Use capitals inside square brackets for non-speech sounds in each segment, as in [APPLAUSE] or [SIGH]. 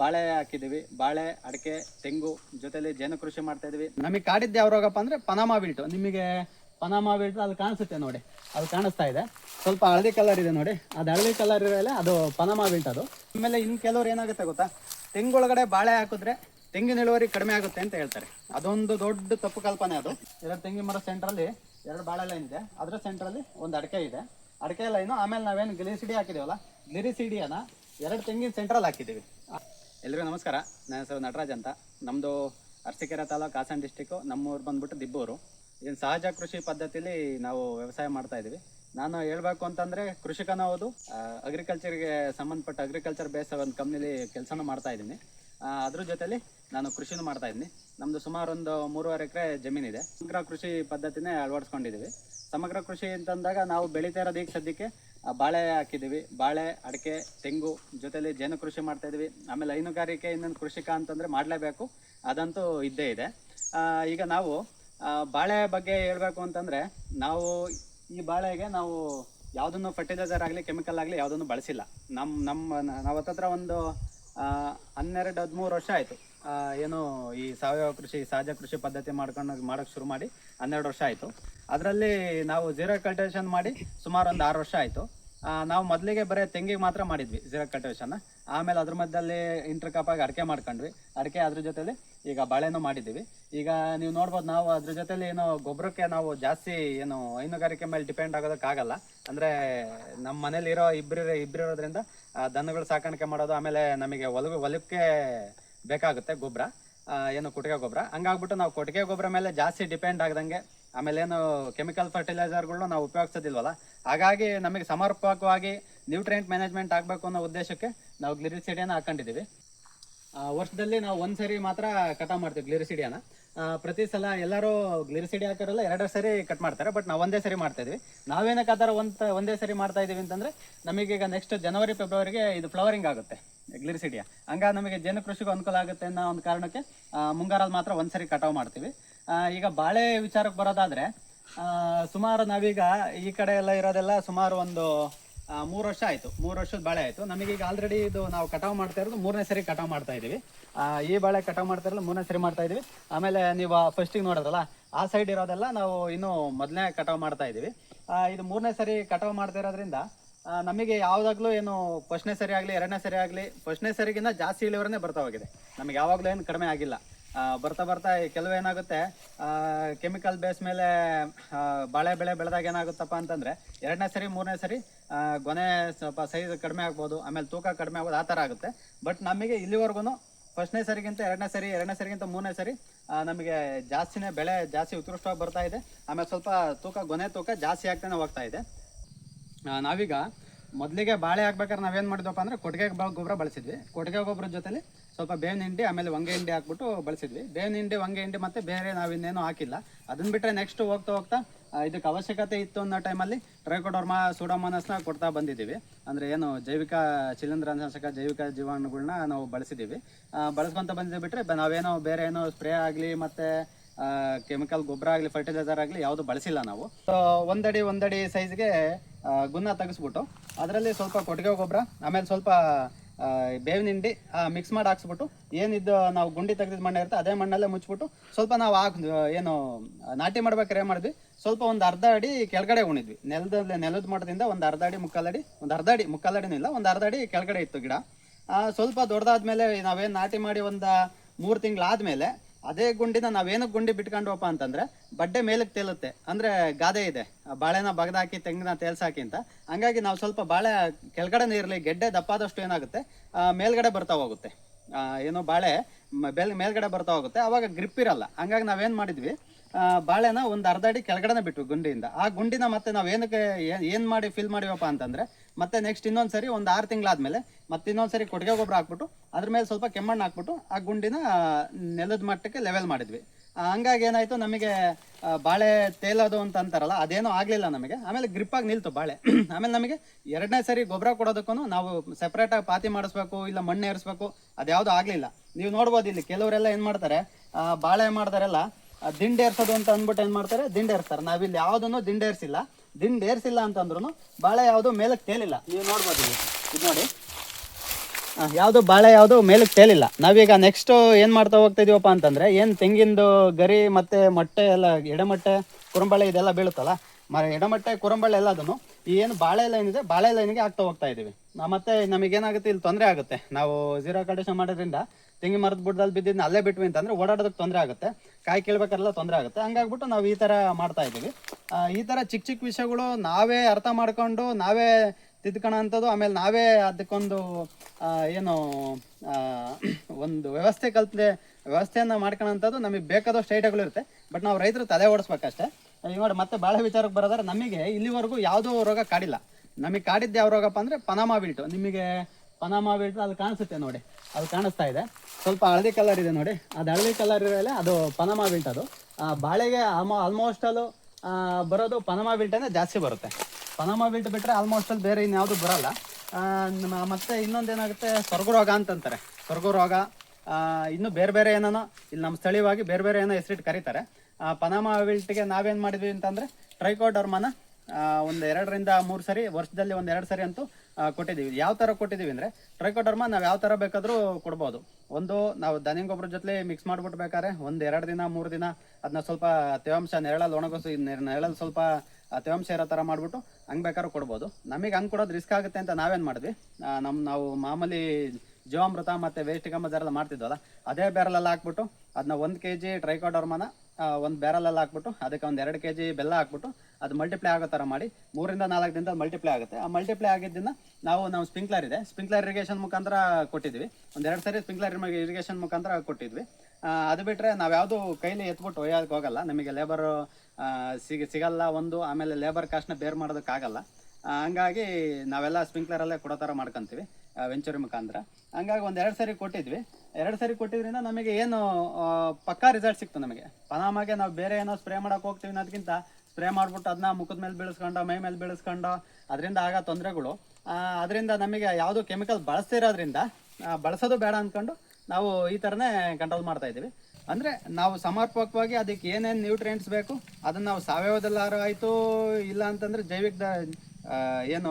ಬಾಳೆ ಹಾಕಿದೀವಿ ಬಾಳೆ, ಅಡಿಕೆ, ತೆಂಗು ಜೊತೆಲಿ ಜೇನು ಕೃಷಿ ಮಾಡ್ತಾ ಇದೀವಿ. ನಮಗೆ ಕಾಡಿದ್ದು ಯಾವ ರೋಗಪ್ಪ ಅಂದ್ರೆ ಪನಾಮ ಬಿಲ್ಟು ನಿಮಗೆ ಪನಾಮ ಬಿಲ್ಟು ಅಲ್ಲಿ ಕಾಣಿಸುತ್ತೆ ನೋಡಿ. ಅದು ಕಾಣಿಸ್ತಾ ಇದೆ. ಸ್ವಲ್ಪ ಹಳದಿ ಕಲರ್ ಇದೆ ನೋಡಿ. ಅದು ಹಳದಿ ಕಲರ್ ಇರಲ್ಲ ಅದು ಪನಾಮ ಬಿಲ್ಟ್ ಅದು ಆಮೇಲೆ ಇನ್ನು ಕೆಲವ್ರು ಏನಾಗುತ್ತೆ ಗೊತ್ತಾ? ತೆಂಗೊಳಗಡೆ ಬಾಳೆ ಹಾಕಿದ್ರೆ ತೆಂಗಿನ ಇಳುವರಿ ಕಡಿಮೆ ಆಗುತ್ತೆ ಅಂತ ಹೇಳ್ತಾರೆ. ಅದೊಂದು ದೊಡ್ಡ ತಪ್ಪು ಕಲ್ಪನೆ ಅದು. ಎರಡು ತೆಂಗಿನ ಮರ ಸೆಂಟ್ರಲ್ಲಿ ಎರಡು ಬಾಳೆ ಲೈನ್ ಇದೆ. ಅದರ ಸೆಂಟ್ರಲ್ಲಿ ಒಂದು ಅಡಿಕೆ ಇದೆ. ಅಡಿಕೆ ಲೈನು ಆಮೇಲೆ ನಾವೇನು ಗ್ಲಿಸಿಡಿ ಹಾಕಿದೀವಲ್ಲ? ಗಿರಿಸಿಡಿಯನ್ನ ಎರಡು ತೆಂಗಿನ ಸೆಂಟ್ರಲ್ಲಿ ಹಾಕಿದ್ದೀವಿ ಎಲ್ರಿಗೂ ನಮಸ್ಕಾರ. ನನ್ನ ಹೆಸರು ನಟರಾಜ್ ಅಂತ. ನಮ್ಮದು ಅರಸೀಕೆರೆ ತಾಲೂಕು ಹಾಸನ ಡಿಸ್ಟಿಕ್ಕು ನಮ್ಮೂರು ಬಂದ್ಬಿಟ್ಟು ದಿಬ್ಬೂರು. ಇದನ್ನು ಸಹಜ ಕೃಷಿ ಪದ್ಧತಿಲಿ ನಾವು ವ್ಯವಸಾಯ ಮಾಡ್ತಾ ಇದ್ದೀವಿ ನಾನು ಹೇಳಬೇಕು ಅಂತಂದರೆ ಕೃಷಿಕನೂ ಹೌದು ಅಗ್ರಿಕಲ್ಚರ್ಗೆ ಸಂಬಂಧಪಟ್ಟ ಅಗ್ರಿಕಲ್ಚರ್ ಬೇಸ್ ಒಂದು ಕಂಪ್ನಿಲಿ ಕೆಲಸನೂ ಮಾಡ್ತಾ ಇದ್ದೀನಿ. ಅದ್ರ ಜೊತೆಲಿ ನಾನು ಕೃಷಿನೂ ಮಾಡ್ತಾ ಇದ್ದೀನಿ. ನಮ್ಮದು ಸುಮಾರು ಒಂದು ಮೂರುವರೆ ಎಕರೆ ಜಮೀನಿದೆ ಸಮಗ್ರ ಕೃಷಿ ಪದ್ಧತಿನೇ ಅಳವಡಿಸ್ಕೊಂಡಿದ್ದೀವಿ. ಸಮಗ್ರ ಕೃಷಿ ಅಂತಂದಾಗ ನಾವು ಬೆಳೀತಾ ಇರೋದು ಈಗ ಸದ್ಯಕ್ಕೆ ಬಾಳೆ ಹಾಕಿದ್ದೀವಿ. ಬಾಳೆ, ಅಡಿಕೆ, ತೆಂಗು ಜೊತೆಲಿ ಜೇನು ಕೃಷಿ ಮಾಡ್ತಾ ಇದ್ದೀವಿ ಆಮೇಲೆ ಹೈನುಗಾರಿಕೆ, ಇನ್ನೊಂದು ಕೃಷಿಕ ಅಂತಂದರೆ ಮಾಡಲೇಬೇಕು. ಅದಂತೂ ಇದ್ದೇ ಇದೆ. ಈಗ ನಾವು ಬಾಳೆ ಬಗ್ಗೆ ಹೇಳಬೇಕು ಅಂತಂದರೆ ನಾವು ಈ ಬಾಳೆಗೆ ನಾವು ಯಾವುದನ್ನು ಫರ್ಟಿಲೈಸರ್ ಆಗಲಿ ಕೆಮಿಕಲ್ ಆಗಲಿ ಯಾವುದನ್ನು ಬಳಸಿಲ್ಲ. ನಮ್ಮ ನಮ್ಮ ನಾವು ಹತ್ತತ್ರ ಒಂದು ಹನ್ನೆರಡು, ಹದಿಮೂರು ವರ್ಷ ಆಯಿತು. ಏನು ಈ ಸಾವಯವ ಕೃಷಿ ಸಹಜ ಕೃಷಿ ಪದ್ಧತಿ ಮಾಡ್ಕೊಂಡು ಮಾಡೋಕ್ಕೆ ಶುರು ಮಾಡಿ ಹನ್ನೆರಡು ವರ್ಷ ಆಯಿತು. ಅದರಲ್ಲಿ ನಾವು ಜೀರೋ ಕಲ್ಟಿವೇಷನ್ ಮಾಡಿ ಸುಮಾರು ಒಂದು ಆರು ವರ್ಷ ಆಯಿತು. ನಾವು ಮೊದಲಿಗೆ ಬರೀ ತೆಂಗಿಗೆ ಮಾತ್ರ ಮಾಡಿದ್ವಿ ಜೀರೋ ಕಲ್ಟಿವೇಶನ್ನ ಆಮೇಲೆ ಅದ್ರ ಮಧ್ಯದಲ್ಲಿ ಇಂಟರ್ ಅಡಿಕೆ ಮಾಡ್ಕೊಂಡ್ವಿ. ಅಡಿಕೆ ಅದ್ರ ಜೊತೆಲಿ ಈಗ ಬಾಳೆನೂ ಮಾಡಿದ್ದೀವಿ. ಈಗ ನೀವು ನೋಡ್ಬೋದು, ನಾವು ಅದ್ರ ಜೊತೆಲಿ ಏನು ಗೊಬ್ಬರಕ್ಕೆ ನಾವು ಜಾಸ್ತಿ ಏನು ಹೈನುಗಾರಿಕೆ ಮೇಲೆ ಡಿಪೆಂಡ್ ಆಗೋದಕ್ಕಾಗಲ್ಲ. ಅಂದರೆ ನಮ್ಮ ಮನೇಲಿರೋ ಇಬ್ಬರು ಇರೋದ್ರಿಂದ ದನಗಳು ಸಾಕಾಣಿಕೆ ಮಾಡೋದು, ಆಮೇಲೆ ನಮಗೆ ಹೊಲ ಹೊಲಕ್ಕೆ ಬೇಕಾಗುತ್ತೆ ಗೊಬ್ಬರ ಏನು ಕೊಟ್ಟಿಗೆ ಗೊಬ್ಬರ. ಹಂಗಾಗ್ಬಿಟ್ಟು ನಾವು ಕೊಟ್ಟಿಗೆ ಗೊಬ್ಬರ ಮೇಲೆ ಜಾಸ್ತಿ ಡಿಪೆಂಡ್ ಆಗದಂಗೆ ಆಮೇಲೆ ಏನು ಕೆಮಿಕಲ್ ಫರ್ಟಿಲೈಸರ್ಗಳನ್ನ ನಾವು ಉಪಯೋಗಿಸೋದಿಲ್ವಲ್ಲ? ಹಾಗಾಗಿ ನಮಗೆ ಸಮರ್ಪಕವಾಗಿ ನ್ಯೂಟ್ರಿಯೆಂಟ್ ಮ್ಯಾನೇಜ್ಮೆಂಟ್ ಆಗಬೇಕು ಅನ್ನೋ ಉದ್ದೇಶಕ್ಕೆ ನಾವು ಗ್ಲಿರಿಸಿಡಿಯನ್ನು ಹಾಕೊಂಡಿದ್ದೀವಿ. ವರ್ಷದಲ್ಲಿ ನಾವು ಒಂದು ಸರಿ ಮಾತ್ರ ಕಟಾವು ಮಾಡ್ತೀವಿ ಗ್ಲಿರಿಸಿಡಿಯಾನ ಪ್ರತಿ ಸಲ ಎಲ್ಲರೂ ಗ್ಲಿರಿಸಿಡಿ ಹಾಕಿರಲ್ಲ ಎರಡು ಸರಿ ಕಟ್ ಮಾಡ್ತಾರೆ ಬಟ್ ನಾವು ಒಂದೇ ಸರಿ ಮಾಡ್ತಾ ಇದೀವಿ. ನಾವೇನಕ್ಕೆ ಆ ಥರ ಒಂದ್ ಒಂದೇ ಸರಿ ಮಾಡ್ತಾ ಇದ್ದೀವಿ ಅಂತಂದರೆ ನಮಗೀಗ ನೆಕ್ಸ್ಟ್ ಜನವರಿ ಫೆಬ್ರವರಿಗೆ ಇದು ಫ್ಲವರಿಂಗ್ ಆಗುತ್ತೆ ಗ್ಲಿರಿಸಿಡಿಯ ಹಂಗಾಗಿ ನಮಗೆ ಜೇನು ಕೃಷಿಗೂ ಅನುಕೂಲ ಆಗುತ್ತೆ ಅನ್ನೋ ಒಂದು ಕಾರಣಕ್ಕೆ ಮುಂಗಾರಲ್ಲಿ ಮಾತ್ರ ಒಂದ್ಸರಿ ಕಟಾವು ಮಾಡ್ತೀವಿ. ಈಗ ಬಾಳೆ ವಿಚಾರಕ್ಕೆ ಬರೋದಾದ್ರೆ ಸುಮಾರು ನಾವೀಗ ಈ ಕಡೆ ಎಲ್ಲ ಇರೋದೆಲ್ಲ ಸುಮಾರು ಒಂದು ಮೂರು ವರ್ಷ ಆಯಿತು. ಮೂರು ವರ್ಷದ ಬಾಳೆ ಆಯಿತು. ನಮಗೀಗ ಆಲ್ರೆಡಿ ಇದು ನಾವು ಕಟಾವು ಮಾಡ್ತಾ ಇರೋದು ಮೂರನೇ ಸರಿ ಕಟಾವು ಮಾಡ್ತಾ ಇದೀವಿ. ಈ ಬಾಳೆ ಕಟಾವು ಮಾಡ್ತಾ ಇರಲ್ಲ ಮೂರನೇ ಸರಿ ಮಾಡ್ತಾ ಇದೀವಿ. ಆಮೇಲೆ ನೀವು ಫಸ್ಟಿಗೆ ನೋಡೋದಲ್ಲ ಆ ಸೈಡ್ ಇರೋದೆಲ್ಲ ನಾವು ಇನ್ನೂ ಮೊದಲನೇ ಕಟಾವು ಮಾಡ್ತಾ ಇದ್ದೀವಿ ಇದು ಮೂರನೇ ಸರಿ ಕಟಾವು ಮಾಡ್ತಾ ಇರೋದ್ರಿಂದ ನಮಗೆ ಯಾವ್ದಾಗ್ಲೂ ಏನು ಫಸ್ಟ್ನೇ ಸರಿ ಆಗಲಿ, ಎರಡನೇ ಸರಿ ಆಗಲಿ ಫಸ್ಟ್ನೇ ಸರಿಗಿಂತ ಜಾಸ್ತಿ ಇಳುವರನೇ ಬರ್ತಾ ಹೋಗಿದೆ. ನಮಗೆ ಯಾವಾಗಲೂ ಏನು ಕಡಿಮೆ ಆಗಿಲ್ಲ. ಬರ್ತಾ ಬರ್ತಾ ಕೆಲವು ಏನಾಗುತ್ತೆ? ಕೆಮಿಕಲ್ ಬೇಸ್ ಮೇಲೆ ಬಾಳೆ ಬೆಳೆ ಬೆಳೆದಾಗ ಏನಾಗುತ್ತಪ್ಪ ಅಂತಂದ್ರೆ, ಎರಡನೇ ಸರಿ, ಮೂರನೇ ಸರಿ ಗೊನೆ ಸ್ವಲ್ಪ ಸೈಜ್ ಕಡಿಮೆ ಆಗ್ಬೋದು, ಆಮೇಲೆ ತೂಕ ಕಡಿಮೆ ಆಗ್ಬೋದು, ಆ ಥರ ಆಗುತ್ತೆ. ಬಟ್ ನಮಗೆ ಇಲ್ಲಿವರೆಗೂ ಫಸ್ಟ್ನೇ ಸರಿಗಿಂತ ಎರಡನೇ ಸರಿ, ಎರಡನೇ ಸರಿಗಿಂತ ಮೂರನೇ ಸರಿ ನಮಗೆ ಜಾಸ್ತಿನೇ ಬೆಳೆ ಜಾಸ್ತಿ ಉತ್ಕೃಷ್ಟವಾಗಿ ಬರ್ತಾ ಇದೆ. ಆಮೇಲೆ ಸ್ವಲ್ಪ ತೂಕ, ಗೊನೆ ತೂಕ ಜಾಸ್ತಿ ಆಗ್ತಾನೆ ಹೋಗ್ತಾ ಇದೆ. ನಾವೀಗ ಮೊದಲಿಗೆ ಬಾಳೆ ಹಾಕ್ಬೇಕಾದ್ರೆ ನಾವೇನು ಮಾಡಿದ್ವಪ್ಪ ಅಂದರೆ, ಕೊಟ್ಟಿಗೆ ಗೊಬ್ಬರ ಬಳಸಿದ್ವಿ. ಕೊಟ್ಟಿಗೆ ಗೊಬ್ಬರದ ಜೊತೆಲಿ ಸ್ವಲ್ಪ ಬೇವಿನ ಹಿಂಡಿ, ಆಮೇಲೆ ವಂಗೆ ಹಿಂಡಿ ಹಾಕ್ಬಿಟ್ಟು ಬಳಸಿದ್ವಿ. ಬೇವಿನ ಹಿಂಡಿ, ವಂಗೆ ಹಿಂಡಿ ಮತ್ತೆ ಬೇರೆ ನಾವಿನ್ನೇನು ಹಾಕಿಲ್ಲ. ಅದನ್ನ ಬಿಟ್ಟರೆ ನೆಕ್ಸ್ಟ್ ಹೋಗ್ತಾ ಹೋಗ್ತಾ ಇದಕ್ಕೆ ಅವಶ್ಯಕತೆ ಇತ್ತು ಅನ್ನೋ ಟೈಮಲ್ಲಿ ಟ್ರೈಕೋಡರ್ಮಾ ಸೂಡೋಮನಸ್ನ ಕೊಡ್ತಾ ಬಂದಿದ್ದೀವಿ. ಅಂದರೆ ಏನು ಜೈವಿಕ ಶಿಲೀಂಧ್ರನಾಶಕ ಜೈವಿಕ ಜೀವಾಣುಗಳನ್ನ ನಾವು ಬಳಸಿದ್ದೀವಿ. ಬಳಸ್ಕೊಂತ ಬಂದಿದ್ದು ಬಿಟ್ಟರೆ ನಾವೇನೋ ಬೇರೆ ಏನೋ ಸ್ಪ್ರೇ ಆಗಲಿ ಮತ್ತು ಕೆಮಿಕಲ್ ಗೊಬ್ಬರ ಆಗಲಿ ಫರ್ಟಿಲೈಸರ್ ಆಗಲಿ ಯಾವುದು ಬಳಸಿಲ್ಲ ನಾವು. ಸೊ ಒಂದಡಿ ಒಂದಡಿ ಸೈಜ್ಗೆ ಗುನ್ನ ತೆಗೆಸ್ಬಿಟ್ಟು, ಅದರಲ್ಲಿ ಸ್ವಲ್ಪ ಕೊಟ್ಟಿಗೆ ಗೊಬ್ಬರ, ಆಮೇಲೆ ಸ್ವಲ್ಪ ಬೇವಿನ ಹಿಂಡಿ ಮಿಕ್ಸ್ ಮಾಡಿ ಹಾಕ್ಸ್ಬಿಟ್ಟು ಏನಿದ್ದು ನಾವು ಗುಂಡಿ ತೆಗೆದಿದ್ದ ಮಣ್ಣು ಇರುತ್ತೆ, ಅದೇ ಮಣ್ಣಲ್ಲೇ ಮುಚ್ಚಿಬಿಟ್ಟು ಸ್ವಲ್ಪ ನಾವು ಹಾಕ್, ಏನು, ನಾಟಿ ಮಾಡ್ಬೇಕಾದ್ರೆ ಏನು ಮಾಡಿದ್ವಿ, ಸ್ವಲ್ಪ ಒಂದು ಅರ್ಧ ಅಡಿ ಕೆಳಗಡೆ ಉಣಿದ್ವಿ. ನೆಲದ ನೆಲದ ಮಟ್ಟದಿಂದ ಒಂದು ಅರ್ಧ ಅಡಿ ಮುಕ್ಕಾಲಡಿ ಒಂದು ಅರ್ಧ ಅಡಿ ಮುಕ್ಕಾಲಡಿನೂ ಇಲ್ಲ, ಒಂದು ಅರ್ಧ ಅಡಿ ಕೆಳಗಡೆ ಇತ್ತು ಗಿಡ. ಸ್ವಲ್ಪ ದೊಡ್ಡದಾದ್ಮೇಲೆ ನಾವೇನು ನಾಟಿ ಮಾಡಿ ಒಂದು ಮೂರು ತಿಂಗಳಾದ್ಮೇಲೆ ಅದೇ ಗುಂಡಿನ ನಾವೇನಕ್ಕೆ ಗುಂಡಿ ಬಿಟ್ಕೊಂಡ್ವಪ್ಪ ಅಂತಂದ್ರೆ ಬಡ್ಡೆ ಮೇಲಕ್ಕೆ ತೇಲುತ್ತೆ. ಅಂದ್ರೆ ಗಾದೆ ಇದೆ. ಬಾಳೆನ ಬಗದಾಕಿ, ತೆಂಗಿನ ತೇಲ್ಸಾಕಿ ಅಂತ. ಹಂಗಾಗಿ ನಾವು ಸ್ವಲ್ಪ ಬಾಳೆ ಕೆಳಗಡೆ ಇರಲಿ ಗೆಡ್ಡೆ ದಪ್ಪಾದಷ್ಟು ಏನಾಗುತ್ತೆ ಮೇಲ್ಗಡೆ ಬರ್ತಾ ಹೋಗುತ್ತೆ. ಏನೋ ಬಾಳೆ ಬೆಲ್ ಮೇಲ್ಗಡೆ ಬರ್ತಾ ಹೋಗುತ್ತೆ. ಅವಾಗ ಗ್ರಿಪ್ ಇರಲ್ಲ. ಹಂಗಾಗಿ ನಾವೇನು ಮಾಡಿದ್ವಿ ಬಾಳೆನ ಒಂದು ಅರ್ಧ ಅಡಿ ಕೆಳಗಡೆನೆ ಬಿಟ್ವಿ ಗುಂಡಿಯಿಂದ. ಆ ಗುಂಡಿನ ಮತ್ತೆ ನಾವು ಏನಕ್ಕೆ ಏನು ಏನ್ ಮಾಡಿ ಫಿಲ್ ಮಾಡಿವಪ್ಪ ಅಂತಂದ್ರೆ ಮತ್ತೆ ನೆಕ್ಸ್ಟ್ ಇನ್ನೊಂದು ಸರಿ ಒಂದು ಆರು ತಿಂಗಳಾದ್ಮೇಲೆ ಮತ್ತೆ ಇನ್ನೊಂದು ಸರಿ ಕೊಟ್ಟಿಗೆ ಗೊಬ್ಬರ ಹಾಕ್ಬಿಟ್ಟು, ಅದ್ರ ಮೇಲೆ ಸ್ವಲ್ಪ ಕೆಮ್ಮಣ್ಣು ಹಾಕ್ಬಿಟ್ಟು ಆ ಗುಂಡಿನ ನೆಲದ ಮಟ್ಟಕ್ಕೆ ಲೆವೆಲ್ ಮಾಡಿದ್ವಿ. ಹಂಗಾಗಿ ಏನಾಯ್ತು, ನಮಗೆ ಬಾಳೆ ತೇಲೋದು ಅಂತ ಅಂತಾರಲ್ಲ, ಅದೇನೂ ಆಗಲಿಲ್ಲ ನಮಗೆ. ಆಮೇಲೆ ಗ್ರಿಪ್ ಆಗಿ ನಿಲ್ತು ಬಾಳೆ. [CLEARS THROAT] ಆಮೇಲೆ ನಮಗೆ ಎರಡನೇ ಸರಿ ಗೊಬ್ಬರ ಕೊಡೋದಕ್ಕೂ ನಾವು ಸೆಪ್ರೇಟಾಗಿ ಪಾತಿ ಮಾಡಿಸ್ಬೇಕು, ಇಲ್ಲ ಮಣ್ಣು ಏರಿಸ್ಬೇಕು, ಅದ್ಯಾವುದು ಆಗಲಿಲ್ಲ. ನೀವು ನೋಡ್ಬೋದು ಇಲ್ಲಿ ಕೆಲವರೆಲ್ಲ ಏನು ಮಾಡ್ತಾರೆ ಬಾಳೆ ಮಾಡ್ತಾರಲ್ಲ ದಿಂಡೇರ್ಸೋದು ಅಂತ ಅಂದ್ಬಿಟ್ಟು ಏನು ಮಾಡ್ತಾರೆ ದಿಂಡೇರ್ಸ್ತಾರೆ ನಾವಿಲ್ಲಿ ಯಾವುದನ್ನು ದಿಂಡು ಏರ್ಸಿಲ್ಲ ದಿಂಡು ಅಂತಂದ್ರೂ ಅಂತಂದ್ರು ಬಾಳೆ ಯಾವುದು ಮೇಲಕ್ಕೆ ತೇಲಿಲ್ಲ. ನೀವು ನೋಡ್ಬೋದು ಇದು ನೋಡಿ. ಯಾವುದು ಬಾಳೆ ಯಾವುದು ಮೇಲಕ್ಕೆ ತೇಲಿಲ್ಲ. ನಾವೀಗ ನೆಕ್ಸ್ಟ್ ಏನು ಮಾಡ್ತಾ ಹೋಗ್ತಾ ಇದೀವಪ್ಪ ಅಂತಂದ್ರೆ ಏನು ತೆಂಗಿಂದು ಗರಿ ಮತ್ತೆ ಮೊಟ್ಟೆ ಎಲ್ಲ ಎಡಮಟ್ಟೆ ಕುರಂಬಳೆ ಇದೆಲ್ಲ ಬೀಳುತ್ತಲ್ಲ ಮ ಎಡಮಟ್ಟೆ ಕುರಂಬಳೆ ಎಲ್ಲದನ್ನು ಈ ಏನು ಬಾಳೆ ಲೈನ್ ಇದೆ ಬಾಳೆ ಲೈನ್ಗೆ ಆಗ್ತಾ ಹೋಗ್ತಾ ಇದೀವಿ. ನಾ ಮತ್ತೆ ನಮಗೇನಾಗುತ್ತೆ ಇಲ್ಲಿ ತೊಂದರೆ ಆಗುತ್ತೆ. ನಾವು ಜೀರೋ ಕಂಡೀಷನ್ ಮಾಡೋದ್ರಿಂದ ತೆಂಗಿನ ಮರದ ಬುಡದಲ್ಲಿ ಬಿದ್ದಿದ್ದು ಅಲ್ಲೇ ಬಿಟ್ವಿ ಅಂತಂದ್ರೆ ಓಡಾಡೋದಕ್ಕೆ ತೊಂದರೆ ಆಗುತ್ತೆ. ಕಾಯಿ ಕೇಳಬೇಕಾರೆಲ್ಲ ತೊಂದರೆ ಆಗುತ್ತೆ. ಹಂಗಾಗ್ಬಿಟ್ಟು ನಾವು ಈ ಥರ ಮಾಡ್ತಾ ಇದ್ದೀವಿ. ಈ ಥರ ಚಿಕ್ಕ ಚಿಕ್ಕ ವಿಷಯಗಳು ನಾವೇ ಅರ್ಥ ಮಾಡ್ಕೊಂಡು ನಾವೇ ತಿದ್ಕೋಣ ಅಂಥದ್ದು ಆಮೇಲೆ ನಾವೇ ಅದಕ್ಕೊಂದು ಏನು ಒಂದು ವ್ಯವಸ್ಥೆ ಕಲ್ಪನೆ, ವ್ಯವಸ್ಥೆಯನ್ನು ಮಾಡ್ಕೊಳ್ಳೋಂಥದ್ದು ನಮಗೆ ಬೇಕಾದಷ್ಟು ಐಟಗಳು ಇರುತ್ತೆ. ಬಟ್ ನಾವು ರೈತರು ತಲೆ ಓಡಿಸ್ಬೇಕಷ್ಟೇ. ಈಗ ನೋಡಿ, ಮತ್ತೆ ಭಾಳ ವಿಚಾರಕ್ಕೆ ಬರೋದಾದ್ರೆ ನಮಗೆ ಇಲ್ಲಿವರೆಗೂ ಯಾವುದೋ ರೋಗ ಕಾಡಿಲ್ಲ. ನಮಗೆ ಕಾಡಿದ್ದು ಯಾವ ರೋಗಪ್ಪ ಅಂದರೆ ಪನಾಮಾ ಬಿಲ್ಟು ನಿಮಗೆ ಪನಾಮಾ ಬಿಲ್ಟು ಅಲ್ಲಿ ಕಾಣಿಸುತ್ತೆ ನೋಡಿ. ಅದು ಕಾಣಿಸ್ತಾ ಇದೆ. ಸ್ವಲ್ಪ ಹಳದಿ ಕಲರ್ ಇದೆ ನೋಡಿ. ಅದು ಹಳದಿ ಕಲರ್ ಇರೋಲ್ಲ ಅದು ಪನಮ ಬಿಲ್ಟ್ ಅದು. ಬಾಳೆಗೆ ಆಲ್ಮೋ ಆಲ್ಮೋಸ್ಟ್ ಅಲ್ಲೂ ಬರೋದು ಪನಮ ಬಿಲ್ಟೇ ಜಾಸ್ತಿ ಬರುತ್ತೆ. ಪನಮ ಬಿಲ್ಟ್ ಬಿಟ್ಟರೆ ಆಲ್ಮೋಸ್ಟ್ ಅಲ್ಲಿ ಬೇರೆ ಇನ್ಯಾವುದು ಬರಲ್ಲ. ಮತ್ತು ಇನ್ನೊಂದೇನಾಗುತ್ತೆ ಸ್ವರ್ಗ ರೋಗ ಅಂತಂತಾರೆ. ಸ್ವರ್ಗ ರೋಗ ಇನ್ನು ಬೇರೆ ಬೇರೆ ಏನೋ ಇಲ್ಲಿ ನಮ್ಮ ಸ್ಥಳೀಯವಾಗಿ ಬೇರೆ ಬೇರೆ ಏನೋ ಹೆಸರಿಟ್ಟು ಕರೀತಾರೆ. ಪನಾಮಾ ವಿಲ್ಟ್ಗೆ ನಾವೇನು ಮಾಡಿದ್ವಿ ಅಂತಂದರೆ ಟ್ರೈಕೋಡರ್ಮನ ಒಂದು ಎರಡರಿಂದ ಮೂರು ಸರಿ, ವರ್ಷದಲ್ಲಿ ಒಂದು ಎರಡು ಸರಿ ಅಂತೂ ಕೊಟ್ಟಿದ್ದೀವಿ. ಯಾವ ಥರ ಕೊಟ್ಟಿದ್ದೀವಿ ಅಂದರೆ ಟ್ರೈಕೋಡರ್ಮ ನಾವು ಯಾವ ಥರ ಬೇಕಾದರೂ ಕೊಡ್ಬೋದು. ಒಂದು, ನಾವು ದನಿಂಗ್ ಗೊಬ್ಬರ ಜೊತೆ ಮಿಕ್ಸ್ ಮಾಡ್ಬಿಟ್ಟು ಬೇಕಾದ್ರೆ ಒಂದು, ಎರಡು ದಿನ, ಮೂರು ದಿನ ಅದನ್ನ ಸ್ವಲ್ಪ ತೇವಾಂಶ ನೆರಳಲ್ಲಿ ಒಣಗಿಸಿ ನೆರಳಲ್ಲಿ ಸ್ವಲ್ಪ ತೇವಾಂಶ ಇರೋ ಥರ ಮಾಡಿಬಿಟ್ಟು ಹಂಗೆ ಬೇಕಾದ್ರೂ ಕೊಡ್ಬೋದು. ನಮಗೆ ಹಂಗೆ ಕೊಡೋದು ರಿಸ್ಕ್ ಆಗುತ್ತೆ ಅಂತ ನಾವೇನು ಮಾಡಿದ್ವಿ. ನಮ್ಮ ನಾವು ಮಾಮೂಲಿ ಜೀವಾಮೃತ ಮತ್ತು ವೇಸ್ಟ್ ಗಮ್ಮದೆಲ್ಲ ಮಾಡ್ತಿದ್ವಲ್ಲ, ಅದೇ ಬ್ಯಾರಲಲ್ಲಿ ಹಾಕ್ಬಿಟ್ಟು ಅದನ್ನ ಒಂದು ಕೆ ಜಿ ಟ್ರೈಕೋಡರ್ಮನ ಒಂದು ಬ್ಯಾರಲಲ್ಲಿ ಹಾಕ್ಬಿಟ್ಟು ಅದಕ್ಕೆ ಒಂದು ಎರಡು ಕೆ ಜಿ ಬೆಲ್ಲ ಹಾಕ್ಬಿಟ್ಟು ಅದು ಮಲ್ಟಿಪ್ಲೈ ಆಗೋ ಥರ ಮಾಡಿ ಮೂರಿಂದ ನಾಲ್ಕು ದಿನದ ಮಲ್ಟಿಪ್ಲೈ ಆಗುತ್ತೆ. ಆ ಮಲ್ಟಿಪ್ಲೈ ಆಗಿದ್ದನ್ನ ನಾವು ನಾವು ಸ್ಪ್ರಿಂಕ್ಲರ್ ಇದೆ. ಸ್ಪ್ರಿಂಕ್ಲರ್ ಇರಿಗೇಷನ್ ಮುಖಾಂತರ ಕೊಟ್ಟಿದ್ವಿ. ಒಂದೆರಡು ಸರಿ ಸ್ಪ್ರಿಂಕ್ಲರ್ ಇರಿಗೇಷನ್ ಮುಖಾಂತರ ಕೊಟ್ಟಿದ್ವಿ. ಅದು ಬಿಟ್ಟರೆ ನಾವು ಯಾವುದು ಕೈಲಿ ಎತ್ಬಿಟ್ಟು ಒಯ್ಯೋದಕ್ಕೆ ಹೋಗಲ್ಲ. ನಮಗೆ ಲೇಬರ್ ಸಿಗ ಸಿಗಲ್ಲ ಒಂದು, ಆಮೇಲೆ ಲೇಬರ್ ಕಾಸ್ಟ್ನ ಬೇರ್ ಮಾಡೋದಕ್ಕಾಗಲ್ಲ. ಹಂಗಾಗಿ ನಾವೆಲ್ಲ ಸ್ಪ್ರಿಂಕ್ಲರಲ್ಲೇ ಕೊಡೋ ಥರ ಮಾಡ್ಕೊಂತೀವಿ ವೆಂಚೂರಿ ಮುಖಾಂತರ. ಹಂಗಾಗಿ ಒಂದು ಎರಡು ಸರಿ ಕೊಟ್ಟಿದ್ವಿ. ಎರಡು ಸರಿ ಕೊಟ್ಟಿದ್ರಿಂದ ನಮಗೆ ಏನು ಪಕ್ಕಾ ರಿಸಲ್ಟ್ ಸಿಕ್ತು ನಮಗೆ. ಪನಾಮಾಗೆ ನಾವು ಬೇರೆ ಏನೋ ಸ್ಪ್ರೇ ಮಾಡೋಕೆ ಹೋಗ್ತೀವಿ ಅನ್ನೋದಕ್ಕಿಂತ ಸ್ಪ್ರೇ ಮಾಡ್ಬಿಟ್ಟು ಅದನ್ನ ಮುಖದ ಮೇಲೆ ಬೆಳೆಸ್ಕೊಂಡ ಮೈ ಮೇಲೆ ಬೆಳೆಸ್ಕೊಂಡ ಅದರಿಂದ ಆಗೋ ತೊಂದರೆಗಳು. ಅದರಿಂದ ನಮಗೆ ಯಾವುದು ಕೆಮಿಕಲ್ ಬಳಸ್ತಿರೋದ್ರಿಂದ ಬಳಸೋದು ಬೇಡ ಅಂದ್ಕೊಂಡು ನಾವು ಈ ಥರನೇ ಕಂಟ್ರೋಲ್ ಮಾಡ್ತಾ ಇದ್ದೀವಿ. ಅಂದರೆ ನಾವು ಸಮರ್ಪಕವಾಗಿ ಅದಕ್ಕೆ ಏನೇನು ನ್ಯೂಟ್ರಿಯೆಂಟ್ಸ್ ಬೇಕು ಅದನ್ನು ನಾವು ಸಾವಯವದಲ್ಲಾರು ಆಯಿತು ಇಲ್ಲ ಅಂತಂದರೆ ಜೈವಿಕದ ಏನು